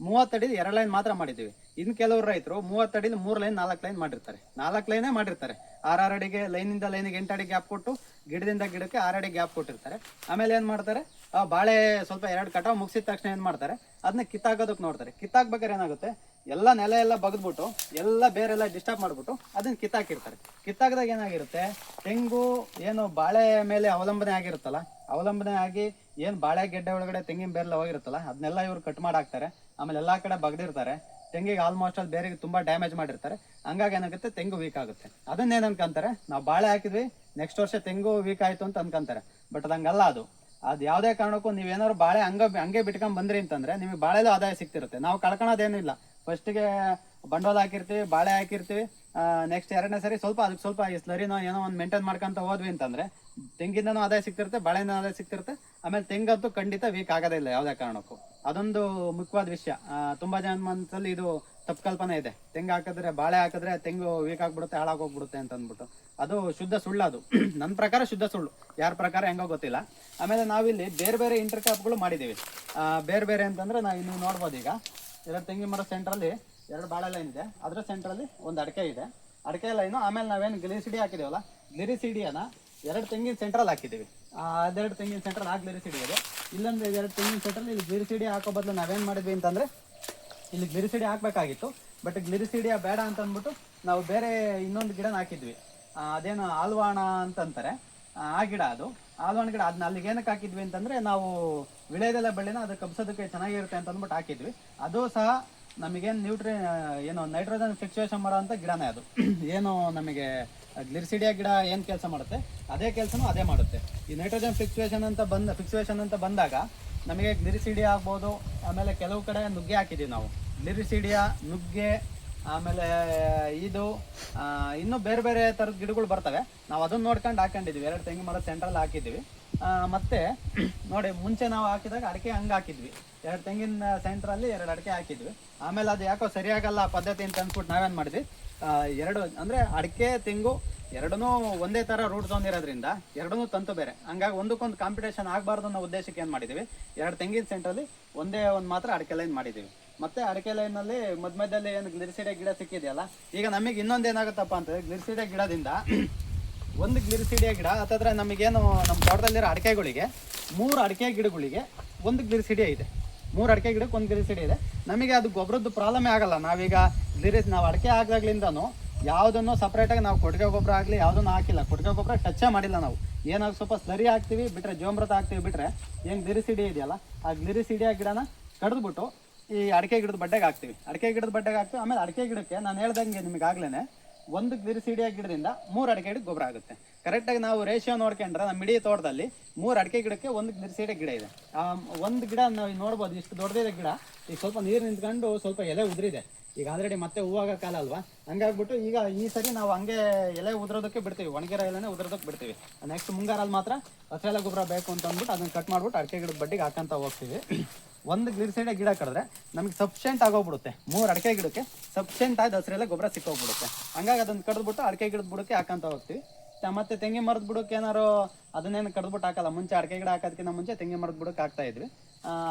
ಮೂವತ್ತಡಿ ಎರಡು ಲೈನ್ ಮಾತ್ರ ಮಾಡಿದ್ದೀವಿ. ಇನ್ನು ಕೆಲವರು ರೈತರು ಮೂವತ್ತಡಿಲಿ ಮೂರು ಲೈನ್ ನಾಲ್ಕು ಲೈನ್ ಮಾಡಿರ್ತಾರೆ. ನಾಲ್ಕು ಲೈನೇ ಮಾಡಿರ್ತಾರೆ. ಆರಾರು ಅಡಿಗೆ ಲೈನಿಂದ ಲೈನಿಗೆ ಎಂಟು ಅಡಿ ಗ್ಯಾಪ್ ಕೊಟ್ಟು ಗಿಡದಿಂದ ಗಿಡಕ್ಕೆ ಆರು ಅಡಿ ಗ್ಯಾಪ್ ಕೊಟ್ಟಿರ್ತಾರೆ. ಆಮೇಲೆ ಏನು ಮಾಡ್ತಾರೆ? ಆ, ಬಾಳೆ ಸ್ವಲ್ಪ ಎರಡು ಕಟಾವ್ ಮುಗಿಸಿದ ತಕ್ಷಣ ಏನು ಮಾಡ್ತಾರೆ? ಅದನ್ನ ಕಿತ್ತಾಕೋದಕ್ಕೆ ನೋಡ್ತಾರೆ. ಕಿತ್ತಾಕ್ಬೇಕಾದ್ರೆ ಏನಾಗುತ್ತೆ? ಎಲ್ಲ ನೆಲ ಎಲ್ಲ ಬಗ್ದ್ಬಿಟ್ಟು, ಎಲ್ಲ ಬೇರೆಲ್ಲ ಡಿಸ್ಟರ್ಬ್ ಮಾಡ್ಬಿಟ್ಟು ಅದನ್ನ ಕಿತ್ತಾಕಿರ್ತಾರೆ. ಕಿತ್ತಾಕಿದಾಗ ಏನಾಗಿರುತ್ತೆ? ತೆಂಗು ಏನು ಬಾಳೆ ಮೇಲೆ ಅವಲಂಬನೆ ಆಗಿರುತ್ತಲ್ಲ, ಅವಲಂಬನೆ ಆಗಿ ಏನು ಬಾಳೆ ಗೆಡ್ಡೆ ಒಳಗಡೆ ತೆಂಗಿನ ಬೇರೆಲ್ಲ ಹೋಗಿರುತ್ತಲ್ಲ, ಅದನ್ನೆಲ್ಲ ಇವ್ರು ಕಟ್ ಮಾಡಾಕ್ತಾರೆ. ಆಮೇಲೆ ಎಲ್ಲಾ ಕಡೆ ಬಗ್ದಿರ್ತಾರೆ. ತೆಂಗಿಗೆ ಆಲ್ಮೋಸ್ಟ್ ಅಲ್ಲಿ ಬೇರೆ ತುಂಬಾ ಡ್ಯಾಮೇಜ್ ಮಾಡಿರ್ತಾರೆ. ಹಂಗಾಗಿ ಏನಾಗುತ್ತೆ? ತೆಂಗು ವೀಕ್ ಆಗುತ್ತೆ. ಅದನ್ನೇನು ಅನ್ಕೊಂತಾರೆ? ನಾವು ಬಾಳೆ ಹಾಕಿದ್ವಿ ನೆಕ್ಸ್ಟ್ ವರ್ಷ ತೆಂಗು ವೀಕ್ ಆಯ್ತು ಅಂತ ಅನ್ಕೊಂತಾರೆ. ಬಟ್ ಅದಂಗಲ್ಲ ಅದು. ಅದು ಯಾವುದೇ ಕಾರಣಕ್ಕೂ ನೀವೇನಾದ್ರು ಬಾಳೆ ಹಂಗ, ಹಂಗೆ ಬಿಟ್ಕೊಂಡ್ ಬಂದ್ರಿ ಅಂತಂದ್ರೆ ನಿಮಗೆ ಬಾಳೆಲೂ ಆದಾಯ ಸಿಗ್ತಿರುತ್ತೆ. ನಾವು ಕಳ್ಕೊಳ್ಳೋದೇನೂ ಇಲ್ಲ ಫಸ್ಟಿಗೆ ಬಂಡವಾಳ ಹಾಕಿರ್ತೀವಿ, ಬಾಳೆ ಹಾಕಿರ್ತೀವಿ ನೆಕ್ಸ್ಟ್ ಎರಡನೇ ಸರಿ ಸ್ವಲ್ಪ ಅದಕ್ಕೆ ಸ್ವಲ್ಪ ಈ ಸ್ಲರಿನೋ ಏನೋ ಒಂದು ಮೇಂಟೈನ್ ಮಾಡ್ಕೊಂತ ಹೋದ್ವಿ ಅಂತಂದ್ರೆ ತೆಂಗಿಂದನೂ ಆದಾಯ ಸಿಗ್ತಿರುತ್ತೆ ಬಾಳೆನೂ ಆದಾಯ ಸಿಗ್ತಿರುತ್ತೆ. ಆಮೇಲೆ ತೆಂಗಂತೂ ಖಂಡಿತ ವೀಕ್ ಆಗೋದೇ ಇಲ್ಲ ಯಾವುದೇ ಕಾರಣಕ್ಕೂ. ಅದೊಂದು ಮುಖ್ಯವಾದ ವಿಷಯ. ತುಂಬಾ ಜನ ಮನಸ್ಸಲ್ಲಿ ಇದು ತಪ್ಪು ಕಲ್ಪನೆ ಇದೆ. ತೆಂಗು ಹಾಕಿದ್ರೆ ಬಾಳೆ ಹಾಕಿದ್ರೆ ತೆಂಗು ವೀಕ್ ಆಗ್ಬಿಡುತ್ತೆ, ಹಾಳಾಗೋಗ್ಬಿಡುತ್ತೆ ಅಂತ ಅಂದ್ಬಿಟ್ಟು. ಅದು ಶುದ್ಧ ಸುಳ್ಳು ಅದು. [CLEARS THROAT] ನನ್ನ ಪ್ರಕಾರ ಶುದ್ಧ ಸುಳ್ಳು. ಯಾರ ಪ್ರಕಾರ ಹೆಂಗೋ ಗೊತ್ತಿಲ್ಲ. ಆಮೇಲೆ ನಾವಿಲ್ಲಿ ಬೇರೆ ಬೇರೆ ಇಂಟರ್ ಮಾಡಿದ್ದೀವಿ ಬೇರೆ ಬೇರೆ ಅಂತಂದ್ರೆ ನಾವು ನೀವು ನೋಡ್ಬೋದು ಈಗ. ಎರಡು ತೆಂಗಿನ ಮರ ಸೆಂಟ್ರಲ್ಲಿ ಎರಡು ಬಾಳೆ ಲೈನ್ ಇದೆ. ಅದರ ಸೆಂಟ್ರಲ್ಲಿ ಒಂದು ಅಡಿಕೆ ಇದೆ. ಅಡಿಕೆ ಲೈನು ಆಮೇಲೆ ನಾವೇನು ಗ್ಲಿರಿಸಿಡಿ ಹಾಕಿದೀವಲ್ಲ ಗ್ಲಿರಿಸಿಡಿಯನ್ನ ಎರಡು ತೆಂಗಿನ ಸೆಂಟ್ರಲ್ಲಿ ಹಾಕಿದ್ದೀವಿ ಅದೆರಡು ತೆಂಗಿನ ಸೆಂಟ್ರಲ್ಲಿ ಹಾಕಿ ಗ್ಲಿರಿಸಿಡಿ ಇದೆ ಇಲ್ಲೊಂದು ಎರಡು ತೆಂಗಿನ ಸೆಂಟ್ರಲ್ಲಿ ಇಲ್ಲಿ ಗ್ಲಿರಿಸಿಡಿ ಹಾಕೋ ಬದಲು ನಾವೇನು ಮಾಡಿದ್ವಿ ಅಂತಂದ್ರೆ ಇಲ್ಲಿ ಗ್ಲಿರಿಸಿಡಿ ಹಾಕಬೇಕಾಗಿತ್ತು. ಬಟ್ ಗ್ಲಿರಿಸಿಡಿಯ ಬೇಡ ಅಂತ ಅಂದ್ಬಿಟ್ಟು ನಾವು ಬೇರೆ ಇನ್ನೊಂದು ಗಿಡನ ಹಾಕಿದ್ವಿ. ಅದೇನು ಆಲ್ವಾಣ ಅಂತಂತಾರೆ. ಆ, ಗಿಡ ಅದು. ಆಲ್ವಾಣ ಗಿಡ ಅದನ್ನ ಅಲ್ಲಿಗೆ ಏನಕ್ಕೆ ಹಾಕಿದ್ವಿ ಅಂತಂದ್ರೆ ನಾವು ವಿಳೆದೆಲ್ಲ ಬೆಳೆನ ಅದು ಕಬ್ಸೋದಕ್ಕೆ ಚೆನ್ನಾಗಿರುತ್ತೆ ಅಂತ ಅಂದ್ಬಿಟ್ಟು ಹಾಕಿದ್ವಿ. ಅದು ಸಹ ನಮಗೇನು ನ್ಯೂಟ್ರಿ ಏನು ನೈಟ್ರೋಜನ್ ಫಿಕ್ಸೇಷನ್ ಅಂತ ಗಿಡನೇ ಅದು. [CLEARS THROAT] ಏನು ನಮಗೆ ಗ್ಲಿರ್ಸಿಡಿಯಾ ಗಿಡ ಏನು ಕೆಲಸ ಮಾಡುತ್ತೆ? ಅದೇ ಕೆಲಸನೂ ಅದೇ ಮಾಡುತ್ತೆ. ಈ ನೈಟ್ರೋಜನ್ ಫಿಕ್ಸುವೇಷನ್ ಅಂತ ಬಂದ ಫಿಕ್ಸುವೇಷನ್ ಅಂತ ಬಂದಾಗ ನಮಗೆ ಗ್ಲಿರಿಸಿಡಿಯಾ ಆಗ್ಬೋದು, ಆಮೇಲೆ ಕೆಲವು ಕಡೆ ನುಗ್ಗೆ ಹಾಕಿದ್ದೀವಿ ನಾವು. ಗ್ಲಿರಿಸಿಡಿಯಾ ನುಗ್ಗೆ, ಆಮೇಲೆ ಇದು ಇನ್ನೂ ಬೇರೆ ಬೇರೆ ಥರದ ಗಿಡಗಳು ಬರ್ತವೆ. ನಾವು ಅದನ್ನ ನೋಡ್ಕೊಂಡು ಹಾಕೊಂಡಿದ್ವಿ. ಎರಡು ತೆಂಗಿನ ಮರ ಸೆಂಟ್ರಲ್ಲಿ ಹಾಕಿದ್ವಿ. ಮತ್ತು ನೋಡಿ, ಮುಂಚೆ ನಾವು ಹಾಕಿದಾಗ ಅಡಿಕೆ ಹಂಗೆ ಹಾಕಿದ್ವಿ. ಎರಡು ತೆಂಗಿನ ಸೆಂಟ್ರಲ್ಲಿ ಎರಡು ಅಡಿಕೆ ಹಾಕಿದ್ವಿ. ಆಮೇಲೆ ಅದು ಯಾಕೋ ಸರಿಯಾಗಲ್ಲ ಪದ್ಧತಿ ಅಂತ ಅಂದ್ಬಿಟ್ಟು ನಾವೇನು ಮಾಡಿದ್ವಿ? ಎರಡು, ಅಂದರೆ ಅಡಿಕೆ, ತೆಂಗು, ಎರಡನ್ನೂ ಒಂದೇ ಥರ ರೂಟ್ ಝೋನ್ ಇರೋದ್ರಿಂದ ಎರಡನ್ನೂ ತಂತು ಬೇರೆ. ಹಂಗಾಗಿ ಒಂದಕ್ಕೊಂದು ಕಾಂಪಿಟೇಷನ್ ಆಗಬಾರ್ದು ಅನ್ನೋ ಉದ್ದೇಶಕ್ಕೆ ಏನು ಮಾಡಿದ್ದೀವಿ ಎರಡು ತೆಂಗಿನ ಸೆಂಟ್ರಲ್ಲಿ ಒಂದೇ ಒಂದು ಮಾತ್ರ ಅಡಿಕೆ ಲೈನ್ ಮಾಡಿದ್ದೀವಿ ಮತ್ತೆ ಅಡಿಕೆ ಲೈನಲ್ಲಿ ಮಧ್ಯ ಮಧ್ಯದಲ್ಲಿ ಏನು ಗ್ಲಿರಿಸಿಡೆ ಗಿಡ ಸಿಕ್ಕಿದೆಯಲ್ಲ, ಈಗ ನಮಗೆ ಇನ್ನೊಂದು ಏನಾಗುತ್ತಪ್ಪ ಅಂತಂದರೆ ಗ್ಲಿರಿಸಿಡೆ ಗಿಡದಿಂದ [COUGHS] ಒಂದು ಗ್ಲಿರಿಸಿಡೆ ಗಿಡ, ಹತ್ತತ್ರ ನಮಗೇನು ನಮ್ಮ ತೋಟದಲ್ಲಿರೋ ಅಡಿಕೆಗಳಿಗೆ ಮೂರು ಅಡಿಕೆ ಗಿಡಗಳಿಗೆ ಒಂದು ಗ್ಲಿರಿಸಿಡಿಯ ಇದೆ. ಮೂರು ಅಡಿಕೆ ಗಿಡಕ್ಕೆ ಒಂದು ಗಿರಿಸಿಡಿ ಇದೆ. ನಮಗೆ ಅದು ಗೊಬ್ಬರದ್ದು ಪ್ರಾಬ್ಲಮೇ ಆಗಲ್ಲ. ನಾವೀಗ ಗಿರಿ ನಾವು ಅಡಿಕೆ ಹಾಕಿದಾಗ್ಲಿಂದನೂ ಯಾವುದನ್ನು ಸಪ್ರೇಟಾಗಿ ನಾವು ಕೊಟ್ಟಿಗೆ ಗೊಬ್ಬರ ಆಗಲಿ, ಯಾವುದನ್ನು ಹಾಕಿಲ್ಲ. ಕೊಟ್ಟಿಗೆ ಗೊಬ್ಬರ ಟಚ್ಚೇ ಮಾಡಿಲ್ಲ ನಾವು. ಏನಾದ್ರು ಸ್ವಲ್ಪ ಸರಿ ಹಾಕ್ತೀವಿ, ಬಿಟ್ರೆ ಜೋಮ್ರತ ಹಾಕ್ತೀವಿ, ಬಿಟ್ರೆ ಏನು ಗಿರಿಸಿಡಿ ಇದೆಯಲ್ಲ, ಆ ಗಿರಿಸಿಡಿಯ ಗಿಡನ ಕಡಿದ್ಬಿಟ್ಟು ಈ ಅಡಿಕೆ ಗಿಡದ ಬಡ್ಡೆಗೆ ಹಾಕ್ತೀವಿ. ಅಡಿಕೆ ಗಿಡದ ಬಡ್ಡೆಗೆ ಹಾಕ್ತೀವಿ. ಆಮೇಲೆ ಅಡಿಕೆ ಗಿಡಕ್ಕೆ ನಾನು ಹೇಳ್ದಂಗೆ ನಿಮಗೆ ಆಗ್ಲೇ ಒಂದು ಗಿರಿಸಿಡಿಯ ಗಿಡದಿಂದ ಮೂರು ಅಡಿಕೆ ಗಿಡಕ್ಕೆ ಗೊಬ್ಬರ ಆಗುತ್ತೆ. ಕರೆಕ್ಟಾಗಿ ನಾವು ರೇಷಿಯೋ ನೋಡ್ಕೊಂಡ್ರೆ ನಮ್ಮ ಇಡೀ ತೋಟದಲ್ಲಿ ಮೂರು ಅಡಿಕೆ ಗಿಡಕ್ಕೆ ಒಂದು ಸೀಡೆ ಗಿಡ ಇದೆ. ಆ, ಒಂದು ಗಿಡ ನಾವು ನೋಡ್ಬೋದು, ಇಷ್ಟು ದೊಡ್ಡದಿದೆ ಗಿಡ. ಈಗ ಸ್ವಲ್ಪ ನೀರು ನಿಂತ್ಕೊಂಡು ಸ್ವಲ್ಪ ಎಲೆ ಉದುರಿದೆ. ಈಗ ಆಲ್ರೆಡಿ ಮತ್ತೆ ಹೂವಾಗ ಕಾಲ ಅಲ್ವಾ? ಹಂಗಾಗ್ಬಿಟ್ಟು ಈಗ ಈ ಸರಿ ನಾವು ಹಂಗೆ ಎಲೆ ಉದುರೋದಕ್ಕೆ ಬಿಡ್ತೀವಿ. ಒಣಗಿರೋ ಎಲೆನೇ ಉದುರೋದಕ್ಕೆ ಬಿಡ್ತೀವಿ. ನೆಕ್ಸ್ಟ್ ಮುಂಗಾರಲ್ಲಿ ಮಾತ್ರ ಹಸಿರೆಲೆ ಗೊಬ್ಬರ ಬೇಕು ಅಂತ ಅಂದ್ಬಿಟ್ಟು ಅದನ್ನ ಕಟ್ ಮಾಡ್ಬಿಟ್ಟು ಅಡಿಕೆ ಗಿಡದ ಬಡ್ಡಿಗೆ ಹಾಕಂತ ಹೋಗ್ತೀವಿ. ಒಂದು ಗ್ಲಿರಿಸೈಡ್ ಗಿಡ ಕಡಿದ್ರೆ ನಮಗೆ ಸಫಿಷಿಯೆಂಟ್ ಆಗೋಗ್ಬಿಡುತ್ತೆ. ಮೂರು ಅಡಿಕೆ ಗಿಡಕ್ಕೆ ಸಫಿಷಿಯೆಂಟ್ ಆಗಿ ಹಸಿರೆಲೆ ಗೊಬ್ಬರ ಸಿಕ್ಕೋಗ್ಬಿಡುತ್ತೆ. ಹಂಗಾಗಿ ಅದನ್ನ ಕಡ್ದ್ಬಿಟ್ಟು ಅಡಿಕೆ ಗಿಡದ ಬುಡಕ್ಕೆ ಹಾಕಂತ ಹೋಗ್ತೀವಿ. ಮತ್ತೆ ತೆಂಗಿನ ಮರದ ಬುಡಕ್ಕೆ ಏನಾರು ಅದನ್ನೇನು ಕಡ್ದ್ಬಿಟ್ಟು ಹಾಕಲ್ಲ. ಮುಂಚೆ ಅಡಕೆ ಗಿಡ ಹಾಕೋದಕ್ಕಿಂತ ಮುಂಚೆ ತೆಂಗಿನ ಮರದ ಬುಡಕ್ಕೆ ಹಾಕ್ತಾ ಇದ್ವಿ.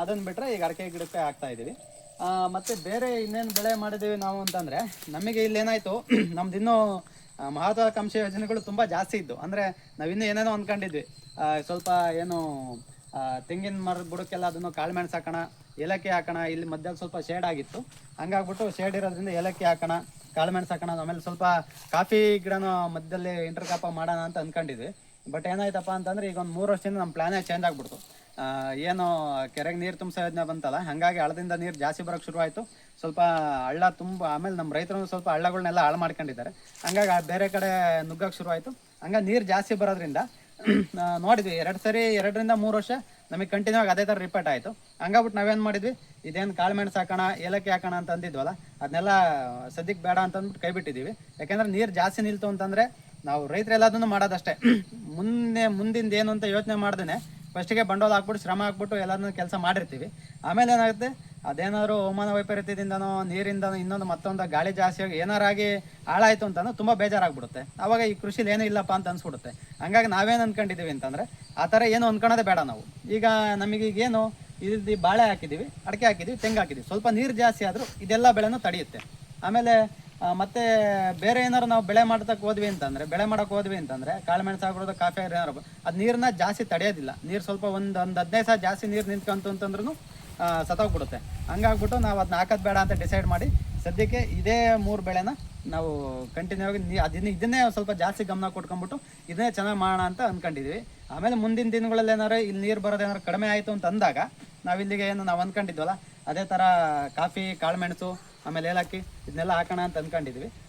ಅದನ್ನ ಬಿಟ್ರೆ ಈಗ ಅಡಕೆ ಗಿಡಕ್ಕೆ ಹಾಕ್ತಾ ಇದೀವಿ ಮತ್ತು ಬೇರೆ ಇನ್ನೇನು ಬೆಳೆ ಮಾಡಿದ್ದೀವಿ ನಾವು ಅಂತಂದ್ರೆ, ನಮಗೆ ಇಲ್ಲೇನಾಯ್ತು, [CLEARS THROAT] ನಮ್ದು ಇನ್ನೂ ಮಹತ್ವಾಕಾಂಕ್ಷಿ ಯೋಜನೆಗಳು ತುಂಬಾ ಜಾಸ್ತಿ ಇದ್ದು ಅಂದ್ರೆ ನಾವಿನ್ನೂ ಏನೇನೋ ಅನ್ಕೊಂಡಿದ್ವಿ. ಸ್ವಲ್ಪ ಏನು ತೆಂಗಿನ ಮರದ ಬುಡಕ್ಕೆಲ್ಲ ಅದನ್ನು ಕಾಳುಮೆಣಸು ಹಾಕೋಣ, ಏಲಕ್ಕಿ ಹಾಕೋಣ, ಇಲ್ಲಿ ಮಧ್ಯದಲ್ಲಿ ಸ್ವಲ್ಪ ಶೇಡ್ ಆಗಿತ್ತು. ಹಂಗಾಗ್ಬಿಟ್ಟು ಶೇಡ್ ಇರೋದ್ರಿಂದ ಏಲಕ್ಕಿ ಹಾಕೋಣ ಕಾಳುಮೆಣಸು ಹಾಕೋಣ ಆಮೇಲೆ ಸ್ವಲ್ಪ ಕಾಫಿ ಗಿಡನೂ ಮಧ್ಯದಲ್ಲಿ ಇಂಟರ್ ಕಾಪ ಮಾಡೋಣ ಅಂತ ಅಂದ್ಕೊಂಡಿದ್ವಿ ಬಟ್ ಏನಾಯ್ತಪ್ಪ ಅಂತಂದ್ರೆ ಈಗ ಒಂದು ಮೂರು ವರ್ಷದಿಂದ ನಮ್ಮ ಪ್ಲಾನೇ ಚೇಂಜ್ ಆಗ್ಬಿಡ್ತು. ಏನು ಕೆರೆಗೆ ನೀರು ತುಂಬಿಸೋ ಯೋಜನೆ ಬಂತಲ್ಲ, ಹಾಗಾಗಿ ಹಳ್ಳದಿಂದ ನೀರು ಜಾಸ್ತಿ ಬರೋಕ್ಕೆ ಶುರುವಾಯಿತು ಸ್ವಲ್ಪ ಹಳ್ಳ ತುಂಬ, ಆಮೇಲೆ ನಮ್ಮ ರೈತರು ಸ್ವಲ್ಪ ಹಳ್ಳಗಳನ್ನೆಲ್ಲ ಹಾಳು ಮಾಡ್ಕೊಂಡಿದ್ದಾರೆ. ಹಂಗಾಗಿ ಬೇರೆ ಕಡೆ ನುಗ್ಗಕ್ಕೆ ಶುರುವಾಯಿತು ಹಂಗಾಗಿ ನೀರು ಜಾಸ್ತಿ ಬರೋದ್ರಿಂದ ನೋಡಿದ್ವಿ, ಎರಡು ಸರಿ, ಎರಡರಿಂದ ಮೂರು ವರ್ಷ ನಮಗೆ ಕಂಟಿನ್ಯೂ ಆಗಿ ಅದೇ ಥರ ರಿಪೀಟ್ ಆಯಿತು. ಹಂಗಾಗ್ಬಿಟ್ಟು ನಾವೇನು ಮಾಡಿದ್ವಿ? ಇದೇನು ಕಾಳುಮೆಣಸು ಹಾಕೋಣ, ಏಲಕ್ಕಿ ಹಾಕೋಣ ಅಂತ ಅಂದಿದ್ವಲ್ಲ ಅದನ್ನೆಲ್ಲ ಸದ್ಯಕ್ಕೆ ಬೇಡ ಅಂತ ಅಂದ್ಬಿಟ್ಟು ಕೈ ಬಿಟ್ಟಿದ್ದೀವಿ ಯಾಕೆಂದ್ರೆ ನೀರು ಜಾಸ್ತಿ ನಿಲ್ತು ಅಂತಂದರೆ ನಾವು ರೈತರೆಲ್ಲದನ್ನು ಮಾಡೋದಷ್ಟೇ. ಮುಂದೆ, ಮುಂದಿಂದ ಏನು ಅಂತ ಯೋಚನೆ ಮಾಡ್ದೇ ಫಸ್ಟಿಗೆ ಬಂಡವಾಳ ಹಾಕ್ಬಿಟ್ಟು, ಶ್ರಮ ಹಾಕ್ಬಿಟ್ಟು ಎಲ್ಲದನ್ನೂ ಕೆಲಸ ಮಾಡಿರ್ತೀವಿ. ಆಮೇಲೆ ಏನಾಗುತ್ತೆ? ಅದೇನಾದ್ರು ಹವಾಮಾನ ವೈಪರೀತ್ಯದಿಂದನೋ, ನೀರಿಂದನೋ, ಇನ್ನೊಂದು ಮತ್ತೊಂದು ಗಾಳಿ ಜಾಸ್ತಿ ಆಗಿ ಏನಾರಾಗಿ ಹಾಳಾಯಿತು ಅಂತಂದ್ರೆ ತುಂಬ ಬೇಜಾರಾಗ್ಬಿಡುತ್ತೆ. ಆವಾಗ ಈ ಕೃಷಿಲಿ ಏನೂ ಇಲ್ಲಪ್ಪ ಅಂತ ಅನ್ಸ್ಬಿಡುತ್ತೆ. ಹಂಗಾಗಿ ನಾವೇನು ಅನ್ಕೊಂಡಿದ್ದೀವಿ ಅಂತಂದ್ರೆ ಆ ಥರ ಏನು ಅನ್ಕೊಳೋದೇ ಬೇಡ ನಾವು. ಈಗ ನಮಗೆ ಈಗ ಏನು ಇದು ಬಾಳೆ ಹಾಕಿದ್ದೀವಿ, ಅಡಿಕೆ ಹಾಕಿದ್ದೀವಿ, ತೆಂಗು ಹಾಕಿದ್ದೀವಿ. ಸ್ವಲ್ಪ ನೀರು ಜಾಸ್ತಿ ಆದರೂ ಇದೆಲ್ಲ ಬೆಳೆನೂ ತಡೆಯುತ್ತೆ. ಆಮೇಲೆ ಮತ್ತೆ ಬೇರೆ ಏನಾದ್ರು ನಾವು ಬೆಳೆ ಮಾಡ್ತಕ್ಕೆ ಹೋದ್ವಿ ಅಂತಂದ್ರೆ, ಬೆಳೆ ಮಾಡೋಕೆ ಹೋದ್ವಿ ಅಂತಂದ್ರೆ ಕಾಳುಮೆಣಸು ಆಗಿರೋದು ಕಾಫಿ ಏನಾರು ಅದು ನೀರನ್ನ ಜಾಸ್ತಿ ತಡೆಯೋದಿಲ್ಲ. ನೀರು ಸ್ವಲ್ಪ ಒಂದು ಒಂದು ಹದಿನೈದು ಸಾವಿರ ಜಾಸ್ತಿ ನೀರು ನಿಂತ್ಕೊಂತು ಅಂತಂದ್ರೂ ಸತೋಗ್ಬಿಡುತ್ತೆ ಹಂಗಾಗ್ಬಿಟ್ಟು ನಾವು ಅದನ್ನ ಹಾಕೋದು ಬೇಡ ಅಂತ ಡಿಸೈಡ್ ಮಾಡಿ, ಸದ್ಯಕ್ಕೆ ಇದೇ ಮೂರು ಬೆಳೆನ ನಾವು ಕಂಟಿನ್ಯೂ ಆಗಿ ಅದನ್ನ ಇದನ್ನೇ ಸ್ವಲ್ಪ ಜಾಸ್ತಿ ಗಮನ ಕೊಟ್ಕೊಂಡ್ಬಿಟ್ಟು ಇದನ್ನೇ ಚೆನ್ನಾಗಿ ಮಾಡೋಣ ಅಂತ ಅಂದ್ಕೊಂಡಿದ್ವಿ ಆಮೇಲೆ ಮುಂದಿನ ದಿನಗಳಲ್ಲಿ ಏನಾರು ಇಲ್ಲಿ ನೀರು ಬರೋದು ಏನಾರು ಕಡಿಮೆ ಆಯಿತು ಅಂತ ಅಂದಾಗ ನಾವು ಇಲ್ಲಿಗೆ ಏನು ನಾವು ಅಂದ್ಕೊಂಡಿದ್ವಲ್ಲ ಅದೇ ಥರ ಕಾಫಿ ಕಾಳುಮೆಣಸು ಆಮೇಲೆ ಏಲಕ್ಕಿ, ಇದನ್ನೆಲ್ಲ ಹಾಕೋಣ ಅಂತ ಅಂದ್ಕೊಂಡಿದ್ವಿ